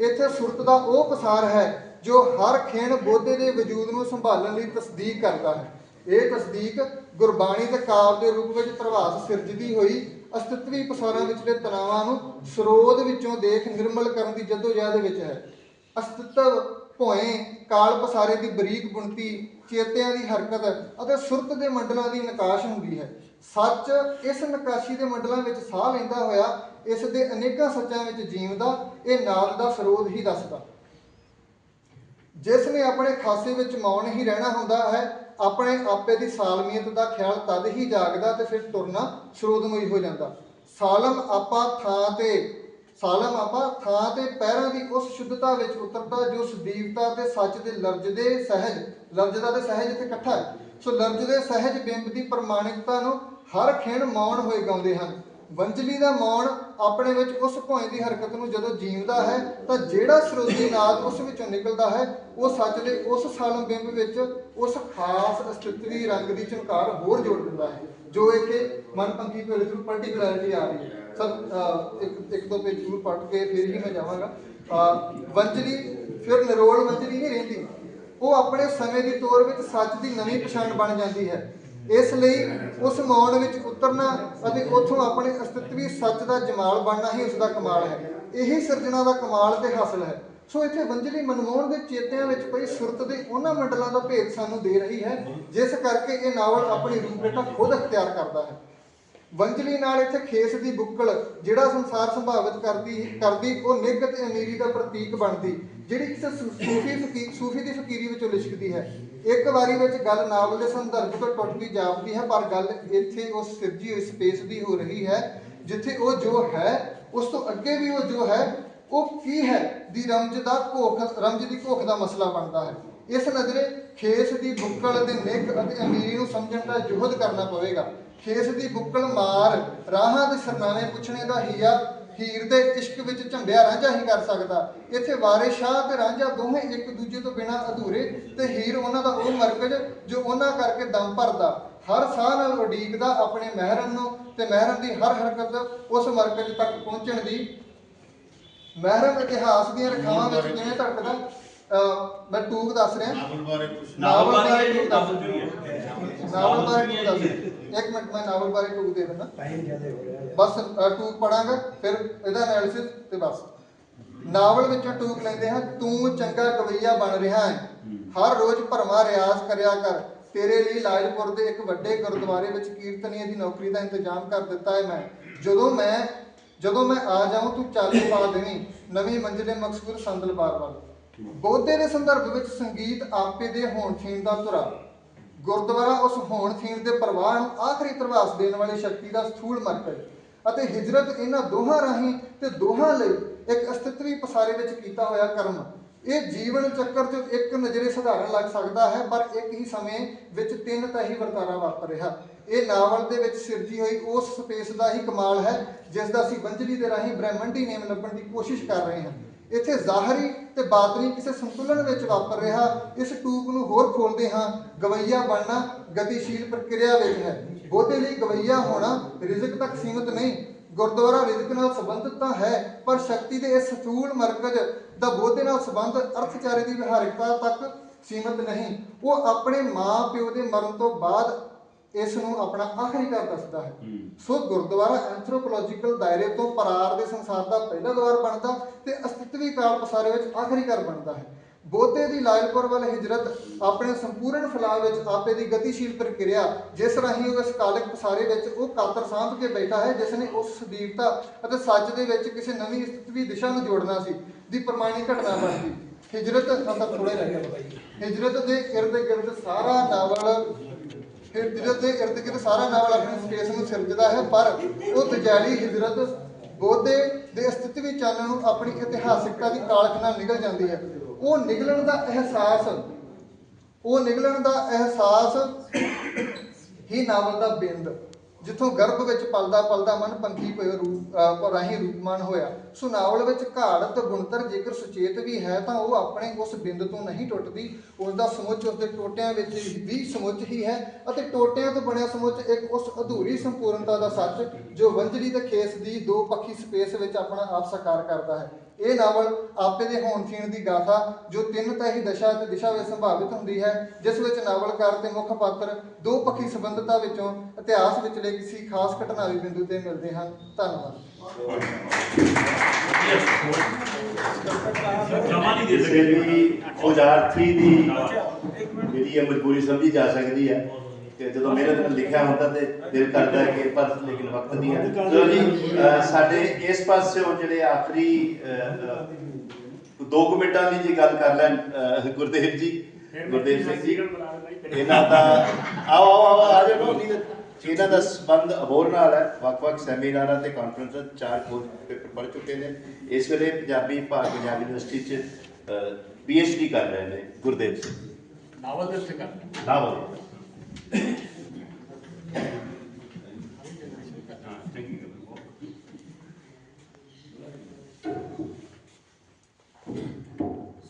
Speaker 3: ਇੱਥੇ ਸੁਰਤ ਦਾ ਉਹ ਪਸਾਰ ਹੈ ਜੋ ਹਰ ਖੇਣ ਬੋਧੇ ਦੇ ਵਜੂਦ ਨੂੰ ਸੰਭਾਲਣ ਲਈ ਤਸਦੀਕ ਕਰਦਾ ਹੈ। ਇਹ ਤਸਦੀਕ ਗੁਰਬਾਣੀ ਦੇ ਕਾਵ ਦੇ ਰੂਪ ਵਿੱਚ ਪ੍ਰਭਾਵ ਸਿਰਜਦੀ ਹੋਈ ਅਸਤਿਤਵੀ ਪਸਾਰਾਂ ਵਿਚਲੇ ਤਣਾਵਾਂ ਨੂੰ ਸਰੋਤ ਵਿੱਚੋਂ ਦੇਖ ਨਿਰਮਲ ਕਰਨ ਦੀ ਜਦੋਜਹਿਦ ਵਿੱਚ ਹੈ। ਅਸਤਿਤਵ ਭੋਏ ਕਾਲ ਪਸਾਰੇ ਦੀ ਬਰੀਕ ਬੁਣਤੀ, ਚੇਤਿਆਂ ਦੀ ਹਰਕਤ ਅਤੇ ਸੁਰਤ ਦੇ ਮੰਡਲਾਂ ਦੀ ਨਕਾਸ਼ ਹੁੰਦੀ ਹੈ। ਸੱਚ ਇਸ ਨਕਾਸ਼ੀ ਦੇ ਮੰਡਲਾਂ ਵਿੱਚ ਸਾਹ ਲੈਂਦਾ ਹੋਇਆ, ਇਸ ਦੇ ਅਨੇਕਾਂ ਸੱਚਾਂ ਵਿੱਚ ਜੀਵਦਾ ਇਹ ਨਾਦ ਦਾ ਸਰੋਤ ਹੀ ਦੱਸਦਾ। ਜਿਸ ਨੇ ਆਪਣੇ ਖਾਸੇ ਵਿੱਚ ਮੌਨ ਹੀ ਰਹਿਣਾ ਹੁੰਦਾ ਹੈ, ਆਪਣੇ ਆਪੇ ਦੀ ਸਾਲਮੀਅਤ ਦਾ ਖਿਆਲ ਤਦ ਹੀ ਜਾਗਦਾ ਤੇ ਫਿਰ ਤੁਰਨਾ ਸਰੋਤਮਈ ਹੋ ਜਾਂਦਾ। ਸਾਲਮ ਆਪਾ ਥਾਂ ਤੇ, ਸਾਲਮ ਆਪਾ ਥਾਂ ਤੇ ਪੈਰਾਂ ਦੀ ਉਸ ਸ਼ੁੱਧਤਾ ਵਿੱਚ ਉਤਰਦਾ ਜੋ ਸਦੀਵਤਾ ਤੇ ਸੱਚ ਦੇ ਲਫ਼ਜ਼ ਦੇ ਸਹਿਜ ਲਫ਼ਜ਼ਦਾ ਤੇ ਸਹਿਜ ਇੱਥੇ ਇਕੱਠਾ ਹੈ। ਸੋ ਲਫ਼ਜ਼ ਦੇ ਸਹਿਜ ਬਿੰਬ ਦੀ ਪ੍ਰਮਾਣਿਕਤਾ ਨੂੰ ਹਰ ਖੇਣ ਮੌਨ ਹੋਏ ਗਾਉਂਦੇ ਹਨ। ਵੰਜਲੀ ਦਾ ਮੌਣ ਆਪਣੇ ਵਿੱਚ ਉਸ ਭੋਏ ਦੀ ਹਰਕਤ ਨੂੰ ਜਦੋਂ ਜੀਵਦਾ ਹੈ ਤਾਂ ਜਿਹੜਾ ਸਰੋਤੀ ਨਾਦ ਉਸ ਵਿੱਚੋਂ ਨਿਕਲਦਾ ਹੈ ਉਹ ਸੱਚ ਦੇ ਉਸ ਸਾਲਮ ਬਿੰਬ ਵਿੱਚ ਉਸ ਖਾਸ ਅਸਤਿਤਵੀ ਰੰਗ ਦੀ ਝੰਕਾਰ ਹੋਰ ਜੋੜ ਦਿੰਦਾ ਹੈ ਜੋ ਇੱਥੇ ਮਨਪੰਖੀ ਭੇਲੇ ਥਰੂ ਪਰਟੀਕੁਲਰਿਟੀ ਆ ਰਹੀ ਹੈ। ਸਰ ਅਹ, ਇੱਕ ਇੱਕ ਦੋ ਪੇਜ ਜ਼ਰੂਰ ਪੜ੍ਹ ਕੇ ਫਿਰ ਹੀ ਮੈਂ ਜਾਵਾਂਗਾ। ਵੰਜਲੀ ਫਿਰ ਨਿਰੋਲ ਵੰਜਲੀ ਨਹੀਂ ਰਹਿੰਦੀ। ਉਹ ਆਪਣੇ ਸਮੇਂ ਦੀ ਤੌਰ ਵਿੱਚ ਸੱਚ ਦੀ ਨਵੀਂ ਪਛਾਣ ਬਣ ਜਾਂਦੀ ਹੈ। ਇਸ ਲਈ ਉਸ ਮੌਨ ਵਿੱਚ ਉਤਰਨਾ ਅਤੇ ਉੱਥੋਂ ਆਪਣੇ ਅਸਤਿਤਵੀ ਸੱਚ ਦਾ ਜਮਾਲ ਬਣਨਾ ਹੀ ਉਸ ਦਾ ਕਮਾਲ ਹੈ। ਇਹੀ ਸਿਰਜਣਾ ਦਾ ਕਮਾਲ ਤੇ ਹਾਸਲ ਹੈ। ਸੋ ਇੱਥੇ ਵੰਜਲੀ ਮਨਮੋਹਨ ਦੇ ਚੇਤਿਆਂ ਵਿੱਚ ਪਈ ਸੁਰਤ ਦੇ ਉਹਨਾਂ ਮੰਡਲਾਂ ਦਾ ਭੇਦ ਸਾਨੂੰ ਦੇ ਰਹੀ ਹੈ, ਜਿਸ ਕਰਕੇ ਇਹ ਨਾਵਲ ਆਪਣੀ ਰੂਪਰੇਖਾ ਖੁਦ ਅਖਤਿਆਰ ਕਰਦਾ ਹੈ। ਵੰਜਲੀ ਨਾਲ ਇੱਥੇ ਖੇਸ ਦੀ ਬੁੱਕਲ, ਜਿਹੜਾ ਸੰਸਾਰ ਸੰਭਾਵਿਤ ਕਰਦੀ ਕਰਦੀ, ਉਹ ਨਿੱਘ ਤੇ ਅਮੀਰੀ ਦਾ ਪ੍ਰਤੀਕ ਬਣਦੀ, ਜਿਹੜੀ ਕਿਸੇ ਸੂਫੀ ਫਕੀਰ, ਸੂਫੀ ਦੀ ਫਕੀਰੀ ਵਿੱਚੋਂ ਲਿਸ਼ਕਦੀ ਹੈ। ਇੱਕ ਵਾਰੀ ਵਿੱਚ ਗੱਲ ਨਾਵਲ ਦੇ ਸੰਦਰਭ ਤੋਂ ਟੁੱਟਦੀ ਜਾਪਦੀ ਹੈ, ਪਰ ਗੱਲ ਇੱਥੇ ਉਸ ਸਿਰਜੀ ਹੋਈ ਸਪੇਸ ਦੀ ਹੋ ਰਹੀ ਹੈ, ਜਿੱਥੇ ਉਹ ਜੋ ਹੈ, ਉਸ ਤੋਂ ਅੱਗੇ ਵੀ ਉਹ ਜੋ ਹੈ, ਉਹ ਕੀ ਹੈ? ਦੀ ਰਮਜ ਦਾ ਘੋਖ, ਰਮਜ ਦੀ ਘੋਖ ਦਾ ਮਸਲਾ ਬਣਦਾ ਹੈ। ਇਸ ਨਜ਼ਰੇ ਖੇਸ ਦੀ ਬੁੱਕਲ ਦੇ ਨਿੱਘ ਅਤੇ ਅਮੀਰੀ ਨੂੰ ਸਮਝਣ ਦਾ ਜੁਹਦ ਕਰਨਾ ਪਵੇਗਾ। ਖੇਸ ਦੀ ਬੁੱਕਲ ਮਾਰ, ਰਾਹਾਂ ਦੇ ਸਰਨਾਵੇਂ ਪੁੱਛਣੇ ਦਾ ਹੀਆ ਹੀਰ ਦੇ ਇਸ਼ਕ ਵਿੱਚ ਝੰਬਿਆ ਰਾਂਝਾ ਹੀ ਕਰ ਸਕਦਾ। ਇੱਥੇ ਵਾਰਿਸ ਸ਼ਾਹ ਤੇ ਰਾਂਝਾ ਦੋਵੇਂ ਇੱਕ ਦੂਜੇ ਤੋਂ ਬਿਨਾਂ ਅਧੂਰੇ ਤੇ ਹੀਰ ਉਹਨਾਂ ਦਾ ਉਹ ਮਰਕਜ਼ ਜੋ ਉਹਨਾਂ ਕਰਕੇ ਦਮ ਭਰਦਾ। ਹਰ ਸਾਹ ਨਾਲ ਉਡੀਕਦਾ ਆਪਣੇ ਮਹਿਰਨ ਨੂੰ ਤੇ ਮਹਿਰਨ ਦੀ ਹਰ ਹਰਕਤ ਉਸ ਮਰਕਜ਼ ਤੱਕ ਪਹੁੰਚਣ ਦੀ। ਮਹਿਰਮ ਇਤਿਹਾਸ ਦੀਆਂ ਰਖਾਵਾਂ ਵਿੱਚ ਕਿਵੇਂ ਧੜਕਦਾ? ਅਹ ਮੈਂ ਟੂਕ ਦੱਸ ਰਿਹਾ।
Speaker 4: ਨਾਵਲ ਬਾਰੇ ਕੁਝ
Speaker 3: ਨਾਵਲ ਬਾਰੇ ਟੂਕ ਦੱਸ
Speaker 5: ਨਾਵਲ ਜੋ ਹੀ ਹੈ।
Speaker 3: ਨਾਵਲ ਬਾਰੇ ਟੂਕ ਦੱਸ ਇੱਕ ਮਿੰਟ ਮੈਂ ਨਾਵਲ ਬਾਰੇ ਟੂਕ ਦੇ ਦਿੰਦਾ। ਬਸ ਟੂਕ ਪੜਾਂਗਾ ਫਿਰ ਇਹਦਾ ਐਨਾਲਿਸਿਸ ਤੇ ਬਸ। ਨਾਵਲ ਵਿੱਚੋਂ ਟੂਕ ਲੈਂਦੇ ਹਾਂ ਤੂੰ ਚੰਗਾ ਗਵਈਆ ਬਣ ਰਿਹਾ ਹੈ। ਹਰ ਰੋਜ਼ ਭਰਮਾ ਰਿਆਜ਼ ਕਰਿਆ ਕਰ। ਤੇਰੇ ਲਈ ਲਾਜਪੁਰ ਦੇ ਇੱਕ ਵੱਡੇ ਗੁਰਦੁਆਰੇ ਵਿੱਚ ਕੀਰਤਨੀਏ ਦੀ ਨੌਕਰੀ ਦਾ ਇੰਤਜ਼ਾਮ ਕਰ ਦਿੱਤਾ ਹੈ ਮੈਂ। ਜਦੋਂ ਮੈਂ ਜਦੋਂ ਮੈਂ ਆ ਜਾਊਂ ਤੂੰ ਚਾਲੂ ਪਾ ਦੇਵੀਂ। ਨਵੀਂ ਮੰਜ਼ਿਲੇ ਮਕਸੂਦ ਸੰਦਲਬਾਰ ਵੱਲ। ਬੋਧੇ ਦੇ ਸੰਦਰਭ ਵਿੱਚ ਸੰਗੀਤ ਆਪੇ ਦੇ ਹੋਣ ਥੀਮ ਦਾ ਧੁਰਾ। ਗੁਰਦੁਆਰਾ ਉਸ ਹੋਣ ਥੀਮ ਦੇ ਪ੍ਰਵਾਹ ਨੂੰ ਆਖਰੀ ਪ੍ਰਵਾਸ ਦੇਣ ਵਾਲੀ ਸ਼ਕਤੀ ਦਾ ਸਥੂਲ ਮਰਕਜ਼ ਅਤੇ ਹਿਜਰਤ ਇਹਨਾਂ ਦੋਹਾਂ ਰਾਹੀਂ ਤੇ ਦੋਹਾਂ ਲਈ ਇੱਕ ਅਸਤਿਤਵੀ ਪਸਾਰੇ ਵਿੱਚ ਕੀਤਾ ਹੋਇਆ ਕਰਮ। ਇਹ ਜੀਵਨ ਚੱਕਰ 'ਚ ਇੱਕ ਨਜ਼ਰੇ ਸਧਾਰਨ ਲੱਗ ਸਕਦਾ ਹੈ, ਪਰ ਇੱਕ ਹੀ ਸਮੇਂ ਵਿੱਚ ਤਿੰਨ ਤਹੀ ਵਰਤਾਰਾ ਵਾਪਰ ਰਿਹਾ। ਇਹ ਨਾਵਲ ਦੇ ਵਿੱਚ ਸਿਰਜੀ ਹੋਈ ਉਸ ਸਪੇਸ ਦਾ ਹੀ ਕਮਾਲ ਹੈ, ਜਿਸ ਦਾ ਅਸੀਂ ਵੰਜਲੀ ਦੇ ਰਾਹੀਂ ਬ੍ਰਹਿਮੰਡੀ ਨੇਮ ਲੱਭਣ ਦੀ ਕੋਸ਼ਿਸ਼ ਕਰ ਰਹੇ ਹਾਂ। ਇੱਥੇ ਜ਼ਾਹਰੀ ਤੇ ਬਾਤਨੀ ਕਿਸੇ ਸੰਤੁਲਨ ਵਿੱਚ ਵਾਪਰ ਰਿਹਾ, ਇਸ ਟੂਕ ਨੂੰ ਹੋਰ ਖੋਲਦੇ ਹਾਂ। ਗਵਈਆ ਬਣਨਾ ਗਤੀਸ਼ੀਲ ਪ੍ਰਕਿਰਿਆ ਵਿੱਚ ਹੈ। ਬੋਧੇ ਲਈ ਗਵਈਆ ਹੋਣਾ ਰਿਜ਼ਕ ਤੱਕ ਸੀਮਿਤ ਨਹੀਂ। ਗੁਰਦੁਆਰਾ ਰਿਜ਼ਕ ਨਾਲ ਸੰਬੰਧਿਤ ਤਾਂ ਹੈ, ਪਰ ਸ਼ਕਤੀ ਦੇ ਇਸ ਸਥੂਲ ਮਰਕਜ਼ ਦਾ ਬੋਧੇ ਨਾਲ ਸੰਬੰਧ ਅਰਥਚਾਰੇ ਦੀ ਵਿਹਾਰਿਕਤਾ ਤੱਕ ਸੀਮਿਤ ਨਹੀਂ। ਉਹ ਆਪਣੇ ਮਾਂ ਪਿਓ ਦੇ ਮਰਨ ਤੋਂ ਬਾਅਦ ਇਸ ਨੂੰ ਆਪਣਾ ਆਖਰੀ ਘਰ ਦੱਸਦਾ ਹੈ। ਸੋ ਗੁਰਦੁਆਰਾ ਐਂਥਰੋਪੋਲੋਜੀਕਲ ਦਾਇਰੇ ਤੋਂ ਪਰਾਰ ਦੇ ਸੰਸਾਰ ਦਾ ਪਹਿਲਾ ਦਵਾਰ ਬਣਦਾ ਤੇ ਅਸਤਿਤਵੀ ਕਾਲ ਪਸਾਰੇ ਵਿੱਚ ਆਖਰੀ ਘਰ ਬਣਦਾ ਹੈ। ਬੋਧੇ ਦੀ ਲਾਇਲਪੁਰ ਵੱਲ ਹਿਜਰਤ ਆਪਣੇ ਸੰਪੂਰਨ ਫਲਾਅ ਵਿੱਚ ਆਪੇ ਦੀ ਗਤੀਸ਼ੀਲ ਪ੍ਰਕਿਰਿਆ ਜਿਸ ਰਾਹੀਂ ਉਹ ਇਸ ਕਾਲਿਕ ਪਸਾਰੇ ਵਿੱਚ ਉਹ ਕਾਤਰ ਸਾਂਭ ਕੇ ਬੈਠਾ ਹੈ ਜਿਸ ਨੇ ਉਸ ਸਦੀਵਤਾ ਅਤੇ ਸੱਚ ਦੇ ਵਿੱਚ ਕਿਸੇ ਨਵੀਂ ਅਸਤਿਤਵੀ ਦਿਸ਼ਾ ਨੂੰ ਜੋੜਨਾ ਸੀ ਦੀ ਪ੍ਰਮਾਣੀ ਘਟਨਾ ਬਣਦੀ ਹਿਜਰਤ ਅੰਦਰ ਥੋੜੇ ਰਹਿ ਗਿਆ ਹਿਜਰਤ ਦੇ ਇਰਦ ਗਿਰਦ ਸਾਰਾ ਨਾਵਲ ਹਿਜਰਤ ਦੇ ਇਰਦ ਗਿਰਦ ਸਾਰਾ ਨਾਵਲ ਆਪਣੀ ਸਪੇਸ ਨੂੰ ਸਿਰਜਦਾ ਹੈ, ਪਰ ਉਹ ਤਜਾਲੀ ਹਿਜਰਤ ਬੋਧੇ ਦੇ ਅਸਤਿਤਵੀ ਚਾਨਣ ਨੂੰ ਆਪਣੀ ਇਤਿਹਾਸਿਕਤਾ ਦੀ ਕਾਲਖ ਨਾਲ ਨਿਕਲ ਜਾਂਦੀ ਹੈ। ਉਹ ਨਿਕਲਣ ਦਾ ਅਹਿਸਾਸ, ਉਹ ਨਿਕਲਣ ਦਾ ਅਹਿਸਾਸ ਹੀ ਨਾਵਲ ਦਾ ਬਿੰਦ। ਜਿੱਥੋਂ ਗਰਭ ਵਿੱਚ ਪਲਦਾ ਪਲਦਾ ਮਨ ਪੰਖੀ ਪਏ ਰੂਪ ਰਾਹੀਂ ਰੂਪਮਾਨ ਹੋਇਆ। ਸੋ ਨਾਵਲ ਵਿੱਚ ਘਾੜਤ ਗੁਣਤਰ ਜੇਕਰ ਸੁਚੇਤ ਵੀ ਹੈ ਤਾਂ ਉਹ ਆਪਣੇ ਉਸ ਬਿੰਦ ਤੋਂ ਨਹੀਂ ਟੁੱਟਦੀ। ਉਸ ਦਾ ਸਮੁੱਚ ਉਸ ਦੇ ਟੋਟਿਆਂ ਵਿੱਚ ਵੀ ਸਮੁੱਚ ਹੀ ਹੈ ਅਤੇ ਟੋਟਿਆਂ ਤੋਂ ਬਣਿਆ ਸਮੁੱਚ ਇੱਕ ਉਸ ਅਧੂਰੀ ਸੰਪੂਰਨਤਾ ਦਾ ਸੱਚ ਜੋ ਵੰਜਲੀ ਤੇ ਖੇਸ ਦੀ ਦੋ ਪੱਖੀ ਸਪੇਸ ਵਿੱਚ ਆਪਣਾ ਆਪ ਸਾਕਾਰ ਕਰਦਾ ਹੈ। ਇਹ ਨਾਵਲ ਆਪੇ ਦੇ ਹੋਣ ਥੀਣ ਦੀ ਗਾਥਾ, ਜੋ ਤਿੰਨ ਤਹੀ ਦਸ਼ਾ ਤੇ ਦਿਸ਼ਾ ਵਿੱਚ ਸੰਭਾਵਿਤ ਹੁੰਦੀ ਹੈ, ਜਿਸ ਵਿੱਚ ਨਾਵਲਕਾਰ ਤੇ ਮੁੱਖ ਪਾਤਰ ਦੋ ਪੱਖੀ ਸੰਬੰਧਤਾ ਵਿੱਚੋਂ ਇਤਿਹਾਸ ਵਿਚਲੇ ਕਿਸੇ ਖਾਸ ਘਟਨਾਵੀ ਬਿੰਦੂ ਤੇ ਮਿਲਦੇ ਹਨ। ਧੰਨਵਾਦ।
Speaker 5: ਜਮਾ ਨਹੀਂ ਦੀ
Speaker 2: ਜਿਹੜੀ ਇਹ ਮਜਬੂਰੀ ਸਮਝੀ ਜਾ ਸਕਦੀ ਹੈ। ਕਿ ਜਦੋਂ ਮਿਹਨਤ ਨਾਲ ਲਿਖਿਆ ਹੁੰਦਾ ਤੇ ਦਿਲ ਕਰਦਾ ਹੈ ਕਿ ਪਰ ਲੇਕਿਨ ਵਕਤ ਨਹੀਂ ਹੈ। ਚਲੋ ਜੀ ਸਾਡੇ ਇਸ ਪਾਸਿਓਂ ਜਿਹੜੇ ਆਖਰੀ ਦੋ ਕੁ ਮਿੰਟਾਂ ਦੀ ਜੀ ਗੱਲ ਕਰ ਲੈਣ ਗੁਰਦੇਵ ਜੀ। ਗੁਰਦੇਵ ਸਿੰਘ ਜੀ। ਇਹਨਾਂ ਦਾ ਆਓ ਆਓ ਆਓ ਆ ਜਾਓ ਨਹੀਂ ਤੇ ਇਹਨਾਂ ਦਾ ਸੰਬੰਧ ਅਬੋਰ ਨਾਲ ਹੈ। ਵੱਖ-ਵੱਖ ਸੈਮੀਨਾਰਾਂ ਤੇ ਕਾਨਫਰੰਸਾਂ ਚਾਰ ਕੋਰਸ ਪੇਪਰ ਪੜ੍ਹ ਚੁੱਕੇ ਨੇ। ਇਸ ਵੇਲੇ ਪੰਜਾਬੀ ਭਾਰਤ ਪੰਜਾਬ ਯੂਨੀਵਰਸਿਟੀ 'ਚ ਪੀਐਚਡੀ ਕਰ ਰਹੇ ਨੇ ਗੁਰਦੇਵ ਸਿੰਘ।
Speaker 5: ਨਾਵਲ ਦੇ ਕਰ
Speaker 2: ਨਾਵਲ।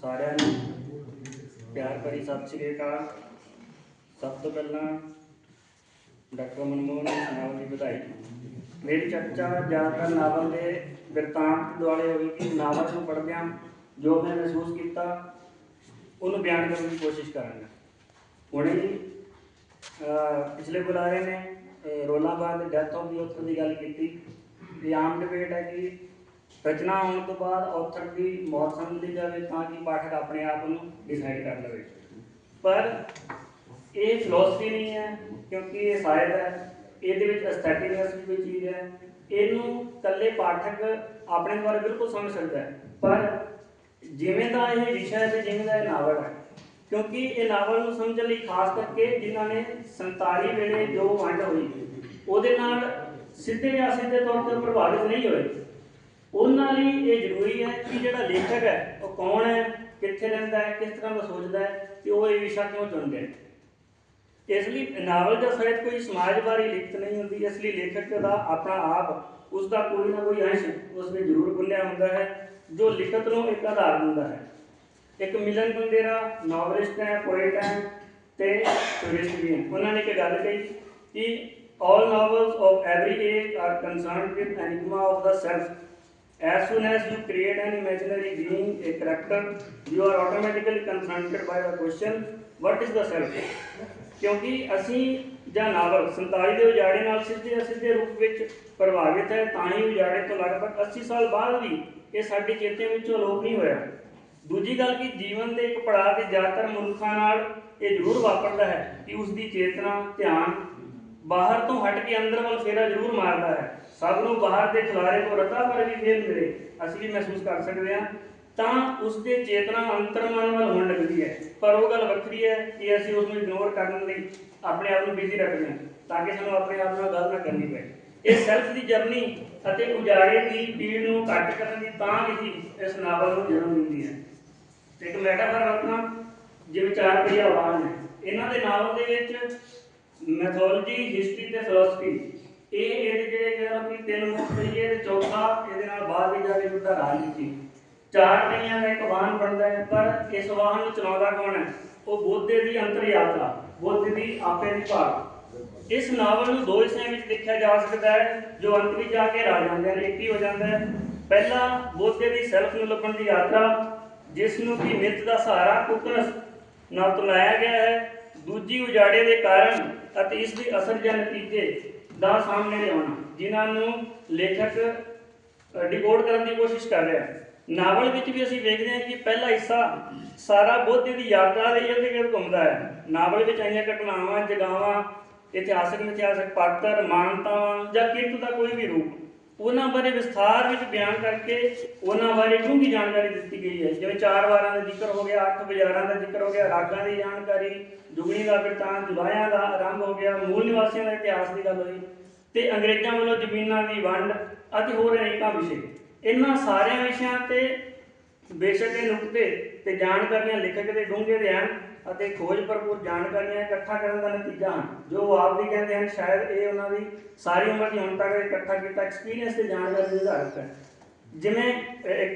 Speaker 6: ਸਾਰਿਆਂ ਨੂੰ ਪਿਆਰ ਭਰੀ ਸਤਿ ਸ਼੍ਰੀ ਅਕਾਲ। ਸਭ ਤੋਂ ਪਹਿਲਾਂ ਡਾਕਟਰ ਮਨਮੋਹਨ ਨਾਵਲ ਦੀ ਵਧਾਈ। ਮੇਰੀ ਚਰਚਾ ਜ਼ਿਆਦਾਤਰ ਨਾਵਲ ਦੇ ਬਿਰਤਾਂਤ ਦੁਆਲੇ ਹੋਈ ਨਾਵਲ ਨੂੰ ਪੜ੍ਹਦਿਆਂ ਜੋ ਮੈਂ ਮਹਿਸੂਸ ਕੀਤਾ, ਉਹਨੂੰ ਬਿਆਨ ਕਰਨ ਦੀ ਕੋਸ਼ਿਸ਼ ਕਰਾਂਗਾ। ਹੁਣੇ ਪਿਛਲੇ ਬੁਲਾਰੇ ਨੇ ਅਹ, ਰੋਲਾਬਾਦ ਦੇ ਡੈਥ ਆਫ ਦੀ ਆਥਰ ਦੀ ਗੱਲ ਕੀਤੀ। ਇਹ ਆਮ ਡਿਬੇਟ ਹੈ ਕਿ ਰਚਨਾ ਹੋਣ ਤੋਂ ਬਾਅਦ ਆਥਰ ਦੀ ਮੌਤ ਸਮਝੀ ਜਾਵੇ ਤਾਂ ਕਿ ਪਾਠਕ ਆਪਣੇ ਆਪ ਨੂੰ ਡਿਸਾਈਡ ਕਰ ਲਵੇ। ਪਰ ਇਹ ਫਿਲਾਸਫੀ ਨਹੀਂ ਹੈ ਕਿਉਂਕਿ ਇਹ ਸਾਹਿਤ ਹੈ ਇਹਦੇ ਵਿੱਚ ਐਸਥੈਟਿਕਨੈਸ ਵੀ ਕੋਈ ਚੀਜ਼ ਹੈ। ਇਹਨੂੰ ਇਕੱਲੇ ਪਾਠਕ ਆਪਣੇ ਦੁਆਰਾ ਬਿਲਕੁਲ ਸਮਝ ਸਕਦਾ ਹੈ। ਪਰ ਜਿਵੇਂ ਦਾ ਇਹ ਵਿਸ਼ਾ ਹੈ ਤੇ ਜਿਵੇਂ ਦਾ ਇਹ ਨਾਵਲ ਹੈ ਕਿਉਂਕਿ ਇਹ ਨਾਵਲ ਨੂੰ ਸਮਝਣ ਲਈ ਖਾਸ ਕਰਕੇ ਜਿਨ੍ਹਾਂ ਨੇ 47 ਵੇਲੇ ਜੋ ਵੰਡ ਹੋਈ, ਉਹਦੇ ਨਾਲ ਸਿੱਧੇ ਜਾਂ ਅਸਿੱਧੇ ਤੌਰ ਤੇ ਪ੍ਰਭਾਵਿਤ ਨਹੀਂ ਹੋਏ। ਉਹਨਾਂ ਲਈ ਇਹ ਜ਼ਰੂਰੀ ਹੈ ਕਿ ਜਿਹੜਾ ਲੇਖਕ ਹੈ, ਉਹ ਕੌਣ ਹੈ, ਕਿੱਥੇ ਰਹਿੰਦਾ ਹੈ, ਕਿਸ ਤਰ੍ਹਾਂ ਦਾ ਸੋਚਦਾ ਹੈ ਤੇ ਉਹ ਇਹ ਵਿਸ਼ਾ ਕਿਉਂ ਚੁਣਦੇ ਹੈ ਇਸ ਲਈ ਨਾਵਲ ਜਾਂ ਸਾਹਿਤ ਕੋਈ ਸਮਾਜ ਬਾਰੇ ਲਿਖਤ ਨਹੀਂ ਹੁੰਦੀ, ਇਸ ਲਈ ਲੇਖਕ ਦਾ ਆਪਣਾ ਆਪ ਉਸ ਦਾ ਕੋਈ ਨਾ ਕੋਈ ਅੰਸ਼ ਉਸ ਵਿੱਚ ਜ਼ਰੂਰ ਗੁੰਨਿਆ ਹੁੰਦਾ ਹੈ, ਜੋ ਲਿਖਤ ਨੂੰ ਇੱਕ ਆਧਾਰ ਦਿੰਦਾ ਹੈ। ਇੱਕ ਮਿਲਨ ਬੰਦੇਰਾ ਨੋਵਲਿਸਟ ਹੈ ਪੋਇਟ ਹੈ ਤੇ ਟੂਰਿਸਟ ਵੀ ਹੈ ਉਹਨਾਂ ਨੇ ਇੱਕ ਗੱਲ ਕਹੀ ਕਿ all novels of every age are concerned with enigma of the self as soon as you create an imaginary being a character you are automatically confronted by the question what is the self ਕਿਉਂਕਿ ਅਸੀਂ ਜਾਂ novel 47 ਦੇ ਉਜਾੜੇ ਨਾਲ ਸਿੱਧੇ ਅਸਿੱਧੇ ਰੂਪ ਵਿੱਚ ਪ੍ਰਭਾਵਿਤ ਹੈ ਤਾਂ ਹੀ ਉਜਾੜੇ ਤੋਂ ਲਗਭਗ 80 ਸਾਲ ਬਾਅਦ ਵੀ ਇਹ ਸਾਡੇ ਚੇਤੇ ਵਿੱਚੋਂ ਅਲੋਪ ਨਹੀਂ ਹੋਇਆ ਦੂਜੀ ਗੱਲ ਕਿ ਜੀਵਨ ਦੇ ਇੱਕ ਪੜਾਅ ਤੇ ਜ਼ਿਆਦਾਤਰ ਮਨੁੱਖਾਂ ਨਾਲ ਇਹ ਜ਼ਰੂਰ ਵਾਪਰਦਾ ਹੈ ਕਿ ਉਸ ਦੀ ਚੇਤਨਾ, ਧਿਆਨ ਬਾਹਰ ਤੋਂ ਹਟ ਕੇ ਅੰਦਰ ਵੱਲ ਫੇਰਾ ਜ਼ਰੂਰ ਮਾਰਦਾ ਹੈ। ਸਭ ਨੂੰ ਬਾਹਰ ਦੇ ਖਿਲਾਰੇ ਤੋਂ ਰਤਾ ਪਰ ਵੀ ਫੇਰ ਮਿਲੇ, ਅਸੀਂ ਵੀ ਮਹਿਸੂਸ ਕਰ ਸਕਦੇ ਹਾਂ। ਤਾਂ ਉਸ ਦੇ ਚੇਤਨਾ ਅੰਤਰਮਨ ਵੱਲ ਹੋਣ ਲੱਗਦੀ ਹੈ। ਪਰ ਉਹ ਗੱਲ ਵੱਖਰੀ ਹੈ ਕਿ ਅਸੀਂ ਉਸ ਨੂੰ ਇਗਨੋਰ ਕਰਨ ਲਈ ਆਪਣੇ ਆਪ ਨੂੰ ਬਿਜ਼ੀ ਰੱਖਦੇ ਹਾਂ, ਤਾਂ ਕਿ ਸਾਨੂੰ ਆਪਣੇ ਆਪ ਨਾਲ ਗੱਲ ਨਾ ਕਰਨੀ ਪਏ। ਇਹ ਸੈਲਫ ਦੀ ਜਰਨੀ ਅਤੇ ਉਜਾੜੇ ਦੀ ਪੀੜ ਨੂੰ ਘੱਟ ਕਰਨ ਦੀ ਤਾਂ ਹੀ ਇਸ ਨਾਵਲ ਨੂੰ ਜਨਮ ਦਿੰਦੀ ਹੈ। ਇੱਕ ਮੈਟਾਫਰ ਆਪਣਾ ਜਿਵੇਂ ਚਾਰ ਪਹੀਆ ਵਾਹਨ ਹੈ ਇਹਨਾਂ ਦੇ ਨਾਵਲ ਦੇ ਵਿੱਚ ਮੈਥੋਲੋਜੀ ਹਿਸਟਰੀ ਤੇ ਫਿਲਾਸਫੀ ਇਹ ਇਹਦੇ ਜਿਹੜੇ ਕਹਿੰਦਾ ਕਿ ਤਿੰਨ ਮੁੱਖ ਪਹੀਏ ਤੇ ਚੌਥਾ ਇਹਦੇ ਨਾਲ ਬਾਅਦ ਵੀ ਜਾ ਕੇ ਜੁੜਦਾ ਰਾਜਨੀਤੀ। ਚਾਰ ਪਹੀਆਂ ਦਾ ਇੱਕ ਵਾਹਨ ਬਣਦਾ ਹੈ, ਪਰ ਇਸ ਵਾਹਨ ਨੂੰ ਚਲਾਉਂਦਾ ਕੌਣ ਹੈ? ਉਹ ਬੋਧੇ ਦੀ ਅੰਤਰ ਯਾਤਰਾ ਬੋਧੇ ਦੀ ਆਪੇ ਦੀ ਭਾਗ ਇਸ ਨਾਵਲ ਨੂੰ ਦੋ ਹਿੱਸਿਆਂ ਵਿੱਚ ਦੇਖਿਆ ਜਾ ਸਕਦਾ ਹੈ, ਜੋ ਅੰਤ ਵਿੱਚ ਜਾ ਕੇ ਰਲ ਜਾਂਦੇ ਹਨ ਇੱਕ ਹੀ ਹੋ ਜਾਂਦਾ ਹੈ। ਪਹਿਲਾ ਬੋਧੇ ਦੀ ਸੈਲਫ ਨੂੰ ਲੱਭਣ ਦੀ ਯਾਤਰਾ ਜਿਸ ਨੂੰ ਕਿ ਮਿੱਤ ਦਾ ਸਹਾਰਾ ਕੁਕਨਸ ਨਾਲ ਤੁਲਾਇਆ ਗਿਆ ਹੈ, ਦੂਜੀ ਉਜਾੜੇ ਦੇ ਕਾਰਨ ਅਤੇ ਇਸ ਦੇ ਅਸਰ ਜਾਂ ਨਤੀਜੇ ਦਾ ਸਾਹਮਣੇ ਲਿਆਉਣਾ। ਜਿਨ੍ਹਾਂ ਨੂੰ ਲੇਖਕ ਡਿਕੋਡ ਕਰਨ ਦੀ ਕੋਸ਼ਿਸ਼ ਕਰ ਰਿਹਾ ਹੈ। ਨਾਵਲ ਵਿੱਚ ਵੀ ਅਸੀਂ ਵੇਖਦੇ ਹਾਂ ਕਿ ਪਹਿਲਾ ਹਿੱਸਾ ਸਾਰਾ ਬੋਧੇ ਦੀ ਯਾਤਰਾ ਦੇ ਇਰਦ ਗਿਰਦ ਘੁੰਮਦਾ ਹੈ। ਨਾਵਲ ਵਿੱਚ ਆਈਆਂ ਘਟਨਾਵਾਂ ਜਗਾਵਾਂ ਇਤਿਹਾਸਕ ਇਤਿਹਾਸਕ ਪਾਤਰ ਮਾਨਤਾਵਾਂ ਜਾਂ ਕਿਰਤ ਦਾ ਕੋਈ ਵੀ ਰੂਪ ਉਹਨਾਂ ਬਾਰੇ ਵਿਸਥਾਰ ਵਿੱਚ ਬਿਆਨ ਕਰਕੇ ਉਹਨਾਂ ਬਾਰੇ ਡੂੰਘੀ ਜਾਣਕਾਰੀ ਦਿੱਤੀ ਗਈ ਹੈ। ਜਿਵੇਂ ਚਾਰ ਵਾਰਾਂ ਦਾ ਜ਼ਿਕਰ ਹੋ ਗਿਆ, ਅੱਠ ਬਾਜ਼ਾਰਾਂ ਦਾ ਜ਼ਿਕਰ ਹੋ ਗਿਆ, ਰਾਗਾਂ ਦੀ ਜਾਣਕਾਰੀ ਜੁਗਣੀ ਦਾ ਬਿਰਤਾਂਤ, ਜੁਲਾਹਿਆਂ ਦਾ ਆਰੰਭ ਹੋ ਗਿਆ, ਮੂਲ ਨਿਵਾਸੀਆਂ ਦਾ ਇਤਿਹਾਸ ਦੀ ਗੱਲ ਹੋਈ ਤੇ ਅੰਗਰੇਜ਼ਾਂ ਵੱਲੋਂ ਜ਼ਮੀਨਾਂ ਦੀ ਵੰਡ ਅਤੇ ਹੋਰ ਅਨੇਕਾਂ ਵਿਸ਼ੇ। ਇਹਨਾਂ ਸਾਰਿਆਂ ਵਿਸ਼ਿਆਂ ਤੇ ਬੇਸ਼ੱਕ ਇਹ ਨੁਕਤੇ ਤੇ ਜਾਣਕਾਰੀਆਂ ਲਿਖਕ ਦੇ ਡੂੰਘੇ ਦੇ ਹਨ ਅਤੇ ਖੋਜ ਭਰਪੂਰ ਜਾਣਕਾਰੀਆਂ ਇਕੱਠਾ ਕਰਨ ਦਾ ਨਤੀਜਾ ਹਨ। ਜੋ ਉਹ ਆਪ ਵੀ ਕਹਿੰਦੇ ਹਨ, ਸ਼ਾਇਦ ਇਹ ਉਹਨਾਂ ਦੀ ਸਾਰੀ ਉਮਰ ਦੀ ਹੁਣ ਤੱਕ ਇਕੱਠਾ ਕੀਤਾ ਐਕਸਪੀਰੀਅੰਸ ਤੇ ਜਾਣਕਾਰੀ ਦੇ ਆਧਾਰਿਤ ਹੈ ਜਿਵੇਂ ਇੱਕ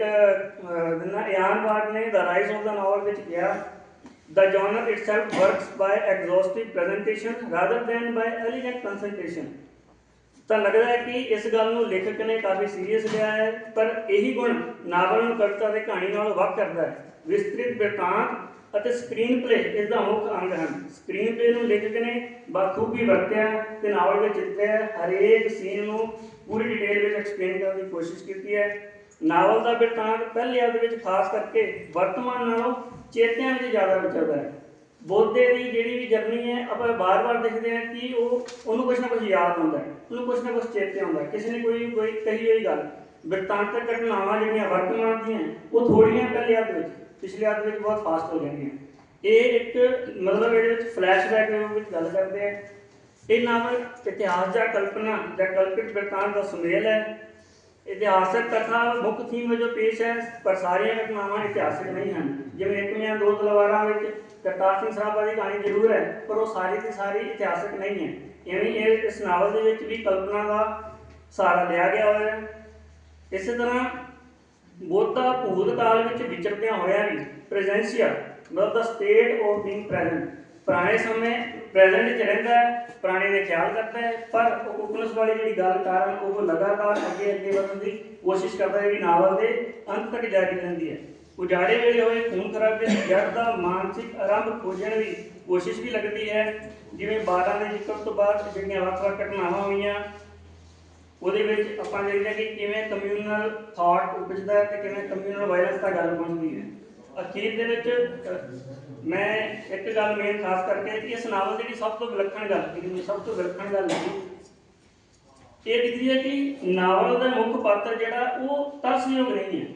Speaker 6: ਦਿਨਾ ਇਆਨ ਵਾਰਡ ਨੇ the rise of the novel ਵਿੱਚ ਕਿਹਾ, The genre itself works by exhaustive presentation rather than by elegant concentration. ਤਾਂ ਲੱਗਦਾ ਹੈ ਕਿ ਇਸ ਗੱਲ ਨੂੰ ਲੇਖਕ ਨੇ ਕਾਫੀ ਸੀਰੀਅਸ ਲਿਆ ਹੈ, ਪਰ ਇਹੀ ਗੁਣ ਨਾਵਲ ਨੂੰ ਕਵਿਤਾ ਤੇ ਕਹਾਣੀ ਨਾਲ ਵੱਖ ਕਰਦਾ ਹੈ। ਵਿਸਤ੍ਰਿਤ ਬਿਰਤਾਂਤ ਅਤੇ ਸਕਰੀਨ ਪਲੇ ਇਸ ਦਾ ਮੁੱਖ ਅੰਗ ਹਨ। ਸਕਰੀਨ ਪਲੇ ਨੂੰ ਲੇਖਕ ਨੇ ਬਖੂਬੀ ਵਰਤਿਆ ਹੈ ਤੇ ਨਾਵਲ ਵਿੱਚ ਚਿੱਤਰਿਆ ਹਰੇਕ ਸੀਨ ਨੂੰ ਪੂਰੀ ਡਿਟੇਲ ਵਿੱਚ ਐਕਸਪਲੇਨ ਕਰਨ ਦੀ ਕੋਸ਼ਿਸ਼ ਕੀਤੀ ਹੈ। ਨਾਵਲ ਦਾ ਬਿਰਤਾਂਤ ਪਹਿਲੇ ਅੱਧ ਵਿੱਚ ਖਾਸ ਕਰਕੇ ਵਰਤਮਾਨ ਨਾਲੋਂ ਚੇਤਿਆਂ ਵਿੱਚ ਜ਼ਿਆਦਾ ਵਿਚਰਦਾ ਹੈ। ਬੋਧੇ ਦੀ ਜਿਹੜੀ ਵੀ ਜਰਨੀ ਹੈ, ਆਪਾਂ ਬਾਰ-ਬਾਰ ਦੇਖਦੇ ਹਾਂ ਕਿ ਉਹ, ਉਹਨੂੰ ਕੁਝ ਨਾ ਕੁਝ ਯਾਦ ਹੁੰਦਾ ਹੈ, ਉਹਨੂੰ ਕੁਝ ਨਾ ਕੁਝ ਚੇਤੇ ਆਉਂਦਾ ਹੈ। ਕਿਸੇ ਨੇ ਕੋਈ ਕੋਈ ਕਹੀ ਹੋਈ ਗੱਲ, ਬਿਰਤਾਂਤਕ ਘਟਨਾਵਾਂ ਜਿਹੜੀਆਂ ਵਰਤਮਾਨ ਦੀਆਂ, ਉਹ ਥੋੜੀਆਂ ਪਹਿਲੇ ਅੱਧ ਵਿੱਚ। ਪਿਛਲੇ ਅੱਧ ਵਿੱਚ ਬਹੁਤ ਫਾਸਟ ਹੋ ਜਾਂਦੀਆਂ ਇਹ ਇੱਕ ਮਤਲਬ ਇਹਦੇ ਵਿੱਚ ਫਲੈਸ਼ਬੈਕ ਦੇ ਵਿੱਚ ਗੱਲ ਕਰਦੇ ਆ। ਇਹ ਨਾਵਲ ਇਤਿਹਾਸ ਜਾਂ ਕਲਪਨਾ ਜਾਂ ਕਲਪਿਤ ਬਿਰਤਾਂਤ ਦਾ ਸੁਮੇਲ ਹੈ। ਇਤਿਹਾਸਕ ਕਥਾ ਮੁੱਖ ਥੀਮ ਵਜੋਂ ਪੇਸ਼ ਹੈ, ਪਰ ਸਾਰੀਆਂ ਘਟਨਾਵਾਂ ਇਤਿਹਾਸਕ ਨਹੀਂ ਹਨ। ਜਿਵੇਂ ਇੱਕ ਇੱਕਮੀਆਂ ਦੋ ਤਲਵਾਰਾਂ ਵਿੱਚ ਕਰਤਾਰ ਸਿੰਘ ਸਰਾਭਾ ਦੀ ਕਹਾਣੀ ਜ਼ਰੂਰ ਹੈ, ਪਰ ਉਹ ਸਾਰੀ ਦੀ ਸਾਰੀ ਇਤਿਹਾਸਕ ਨਹੀਂ ਹੈ। ਇਵੇਂ ਇਹ ਇਸ ਨਾਵਲ ਦੇ ਵਿੱਚ ਵੀ ਕਲਪਨਾ ਦਾ ਸਹਾਰਾ ਲਿਆ ਗਿਆ ਹੋਇਆ ਹੈ। ਇਸੇ ਤਰ੍ਹਾਂ ਬੋਧਾ ਭੂਤ ਕਾਲ ਵਿੱਚ ਵਿਚਰਦਿਆਂ ਹੋਇਆ ਵੀ ਪ੍ਰੈਜ਼ੈਂਸੀਆ ਮਤਲਬ ਦਾ ਸਟੇਟ ਆਫ ਬੀਇੰਗ ਪ੍ਰੈਜ਼ੈਂਟ ਪੁਰਾਣੇ ਸਮੇਂ ਪ੍ਰੈਜ਼ੈਂਟ 'ਚ ਰਹਿੰਦਾ ਹੈ, ਪੁਰਾਣੇ ਦੇ ਖਿਆਲ ਕਰਦਾ ਹੈ, ਪਰ ਉਹ ਵਾਲੀ ਜਿਹੜੀ ਗੱਲ ਕਾਰਨ ਉਹ ਲਗਾਤਾਰ ਅੱਗੇ ਅੱਗੇ ਵਧਣ ਦੀ ਕੋਸ਼ਿਸ਼ ਕਰਦਾ ਹੈ ਵੀ ਨਾਵਲ ਦੇ ਅੰਤ ਤੱਕ ਜਾਰੀ ਰਹਿੰਦੀ ਹੈ। ਉਜਾੜੇ ਵੇਲੇ ਹੋਏ ਖੂਨ ਖਰਾਬੇ ਦੀ ਜੜ ਦਾ ਮਾਨਸਿਕ ਆਰੰਭ ਖੋਜਣ ਦੀ ਕੋਸ਼ਿਸ਼ ਵੀ ਲੱਗਦੀ ਹੈ। ਜਿਵੇਂ 12 ਦੇ ਜ਼ਿਕਰ ਤੋਂ ਬਾਅਦ ਜਿਹੜੀਆਂ ਵੱਖ-ਵੱਖ ਘਟਨਾਵਾਂ ਹੋਈਆਂ ਉਹਦੇ ਵਿੱਚ ਆਪਾਂ ਦੇਖਦੇ ਹਾਂ ਕਿ ਕਿਵੇਂ ਕਮਿਊਨਲ ਥਾਟ ਉਪਜਦਾ ਹੈ ਤੇ ਕਿਵੇਂ ਕਮਿਊਨਲ ਵਾਇਰਸ ਦਾ ਗੱਲ ਬਣਦੀ ਹੈ। ਅਖੀਰ ਦੇ ਵਿੱਚ ਮੈਂ ਇੱਕ ਗੱਲ ਮੇਨ ਖਾਸ ਕਰਕੇ ਕਿ ਇਸ ਨਾਵਲ ਦੀ ਸਭ ਤੋਂ ਵਿਲੱਖਣ ਗੱਲ, ਜਿਹੜੀ ਮੈਨੂੰ ਸਭ ਤੋਂ ਵਿਲੱਖਣ ਗੱਲ ਲੱਗੀ ਇਹ ਦਿਖਦੀ ਹੈ ਕਿ ਨਾਵਲ ਦਾ ਮੁੱਖ ਪਾਤਰ ਜਿਹੜਾ ਉਹ ਤਰਸਯੋਗ ਨਹੀਂ ਹੈ।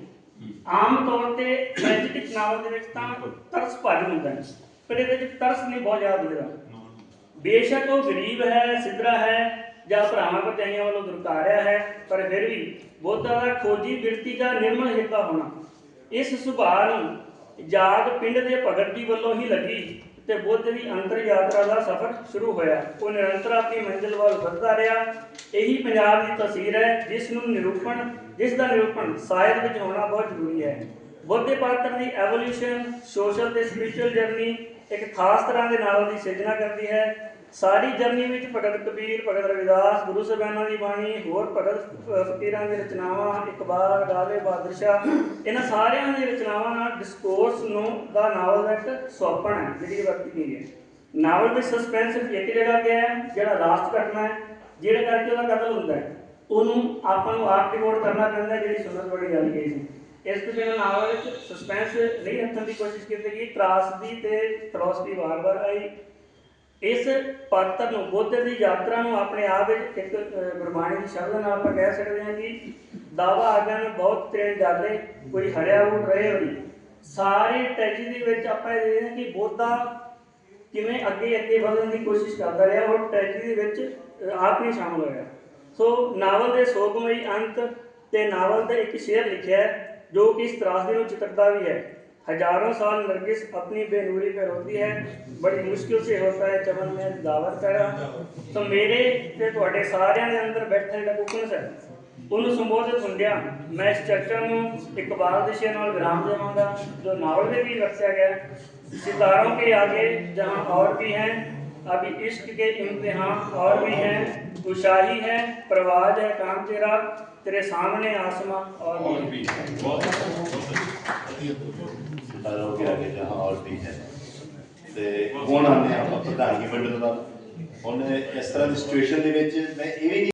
Speaker 6: ਆਮ ਤੌਰ ਤੇ ਟ੍ਰੈਜਿਕ ਨਾਵਲ ਦੇ ਵਿੱਚ ਤਾਂ ਤਰਸ ਭੱਜ ਹੁੰਦਾ ਹੈ। ਪਰ ਇਹਦੇ ਵਿੱਚ ਤਰਸ ਨਹੀਂ, ਬਹੁਤ ਜ਼ਿਆਦਾ ਦਿਖਦਾ ਬੇਸ਼ੱਕ ਉਹ ਗਰੀਬ ਹੈ, ਸਿੱਧਰਾ ਹੈ ਜਾਂ ਭਰਾਵਾਂ ਭਰਜਾਈਆਂ ਵੱਲੋਂ ਦੁਰਕਾਰਿਆ ਹੈ, ਪਰ ਫਿਰ ਵੀ ਬੋਧਾ ਦਾ ਖੋਜੀ ਬਿਰਤੀ ਦਾ ਨਿਰਮਲ ਹਿਰਦਾ ਹੋਣਾ। ਇਸ ਸੁਭਾਅ ਨੂੰ ਜਾਗ ਪਿੰਡ ਦੇ ਭਗਤ ਜੀ ਵੱਲੋਂ ਹੀ ਲੱਗੀ ਤੇ ਬੁੱਧ ਦੀ ਅੰਤਰ ਯਾਤਰਾ ਦਾ ਸਫ਼ਰ ਸ਼ੁਰੂ ਹੋਇਆ। ਉਹ ਨਿਰੰਤਰ ਆਪਣੀ ਮੰਜ਼ਿਲ ਵੱਲ ਵੱਧਦਾ ਰਿਹਾ। ਇਹੀ ਪੰਜਾਬ ਦੀ ਤਸਵੀਰ ਹੈ, ਜਿਸ ਨੂੰ ਨਿਰੂਪਣ, ਜਿਸ ਦਾ ਨਿਰੂਪਣ ਸਾਹਿਤ ਵਿੱਚ ਹੋਣਾ ਬਹੁਤ ਜ਼ਰੂਰੀ ਹੈ। ਬੁੱਧ ਦੇ ਪਾਤਰ ਦੀ ਐਵੋਲੂਸ਼ਨ ਸੋਸ਼ਲ ਤੇ ਸਪਿਰਚੁਅਲ ਜਰਨੀ ਇੱਕ ਖਾਸ ਤਰ੍ਹਾਂ ਦੇ ਨਾਲ ਦੀ ਸਿਰਜਣਾ ਕਰਦੀ ਹੈ। ਸਾਰੀ ਜਰਨੀ ਵਿੱਚ ਭਗਤ ਕਬੀਰ ਭਗਤ ਰਵਿਦਾਸ ਗੁਰੂ ਸਾਹਿਬਾਨਾਂ ਦੀ ਬਾਣੀ ਹੋਰ ਭਗਤ ਅ, ਫਕੀਰਾਂ ਦੀ ਰਚਨਾਵਾਂ ਇਕਬਾਲ ਗਾਲੇ ਬਹਾਦਰ ਇਹਨਾਂ ਸਾਰਿਆਂ ਦੀ ਰਚਨਾਵਾਂ ਨਾਲ ਡਿਸਕੋਰਸ ਨੂੰ ਦਾ ਨਾਵਲ ਦਾ ਇੱਕ ਸੋਪਣ ਹੈ ਜਿਹੜੀ ਵਰਤੀ ਗਈ ਹੈ। ਨਾਵਲ ਵਿੱਚ ਸਸਪੈਂਸ ਇੱਕ ਜਗ੍ਹਾ ਤੇ ਹੈ ਜਿਹੜਾ ਲਾਸਟ ਘਟਨਾ ਹੈ ਜਿਹੜੇ ਕਰਕੇ ਉਹਦਾ ਕਤਲ ਹੁੰਦਾ ਹੈ। ਉਹਨੂੰ ਆਪਾਂ ਨੂੰ ਆਪ ਰਿਪੋਰਟ ਕਰਨਾ ਪੈਂਦਾ ਜਿਹੜੀ ਸੁਣਨ ਵਾਲੀ ਗੱਲ ਕਹੀ ਸੀ। ਇਸ ਤੋਂ ਬਿਨਾਂ ਨਾਵਲ ਵਿੱਚ ਸਸਪੈਂਸ ਨਹੀਂ ਰੱਖਣ ਦੀ ਕੋਸ਼ਿਸ਼ ਕੀਤੀ ਗਈ ਤਰਾਸਦੀ ਤੇ ਫਿਲਾਸਫੀ ਵਾਰ-ਵਾਰ ਆਈ। ਇਸ ਪਾਤਰ ਨੂੰ ਬੁੱਧ ਦੀ ਯਾਤਰਾ ਨੂੰ ਆਪਣੇ ਆਪ ਵਿੱਚ ਇੱਕ ਗੁਰਬਾਣੀ ਦੀ ਸ਼ਬਦ ਨਾਲ ਆਪਾਂ ਕਹਿ ਸਕਦੇ ਹਾਂ ਕਿ ਦਾਵਾ ਆਗਨ ਬਹੁਤ ਤੇਰੇ ਜਾਲੇ ਕੋਈ ਹੜਿਆ ਉਠ ਰਹੇ ਹੋਈ ਸਾਰੇ ਟ੍ਰੈਜੇਡੀ ਦੇ ਵਿੱਚ ਆਪਾਂ ਇਹ ਦੇਖਦੇ ਹਾਂ ਕਿ ਬੋਧਾ ਕਿਵੇਂ ਅੱਗੇ ਅੱਗੇ ਵਧਣ ਦੀ ਕੋਸ਼ਿਸ਼ ਕਰਦਾ ਰਿਹਾ ਔਰ ਟ੍ਰੈਜੇਡੀ ਦੇ ਵਿੱਚ ਆਪ ਨਹੀਂ ਸ਼ਾਮਲ ਹੋਇਆ। ਸੋ ਨਾਵਲ ਦੇ ਸੋਗਮਈ ਅੰਤ ਤੇ ਨਾਵਲ ਦਾ ਇੱਕ ਸ਼ੇਅਰ ਲਿਖਿਆ ਜੋ ਕਿ ਇਸ ਤਰਾਸਦੀ ਨੂੰ ਚਿਤਰਦਾ ਵੀ ਹੈ। हजारों साल नरगिस अपनी बेनूरी पे रोती है बड़ी मुश्किल से होता है चमन में दावर पैरा तो ਮੇਰੇ ਤੇ ਤੁਹਾਡੇ ਸਾਰਿਆਂ ਦੇ ਅੰਦਰ ਬੈਠਾ ਜਿਹੜਾ ਕੁਕਨਸ ਹੈ ਉਹਨੂੰ ਸੰਬੋਧਿਤ ਹੁੰਦਿਆਂ ਮੈਂ ਇਸ ਚਰਚਾ ਨੂੰ ਇਕਬਾਲ ਦੇ ਸ਼ੇਰ ਨਾਲ ਵਿਰਾਮ ਦੇਵਾਂਗਾ ਜੋ ਨਾਵਲ ਦੇ ਵੀ ਵਰਤਿਆ ਗਿਆ ਹੈ। सितारों के आगे जहां और भी हैं अभी इश्क के इम्तिहान और भी हैं उशाही है प्रवाज है काम तेरा तेरे सामने आसमां और भी है
Speaker 2: ਸਿਤਾਰੋਂ ਕੇ ਆਗੇ ਜਹਾਂ ਔਰ ਵੀ ਹੈ। ਤੇ ਹੁਣ ਆਨੇ ਆਪਾਂ ਪ੍ਰਧਾਨਗੀ ਮੰਡਲ ਦਾ ਹੁਣ ਇਸ ਤਰ੍ਹਾਂ ਦੀ ਸਿਚੁਏਸ਼ਨ ਦੇ ਵਿੱਚ ਮੈਂ ਇਹ ਵੀ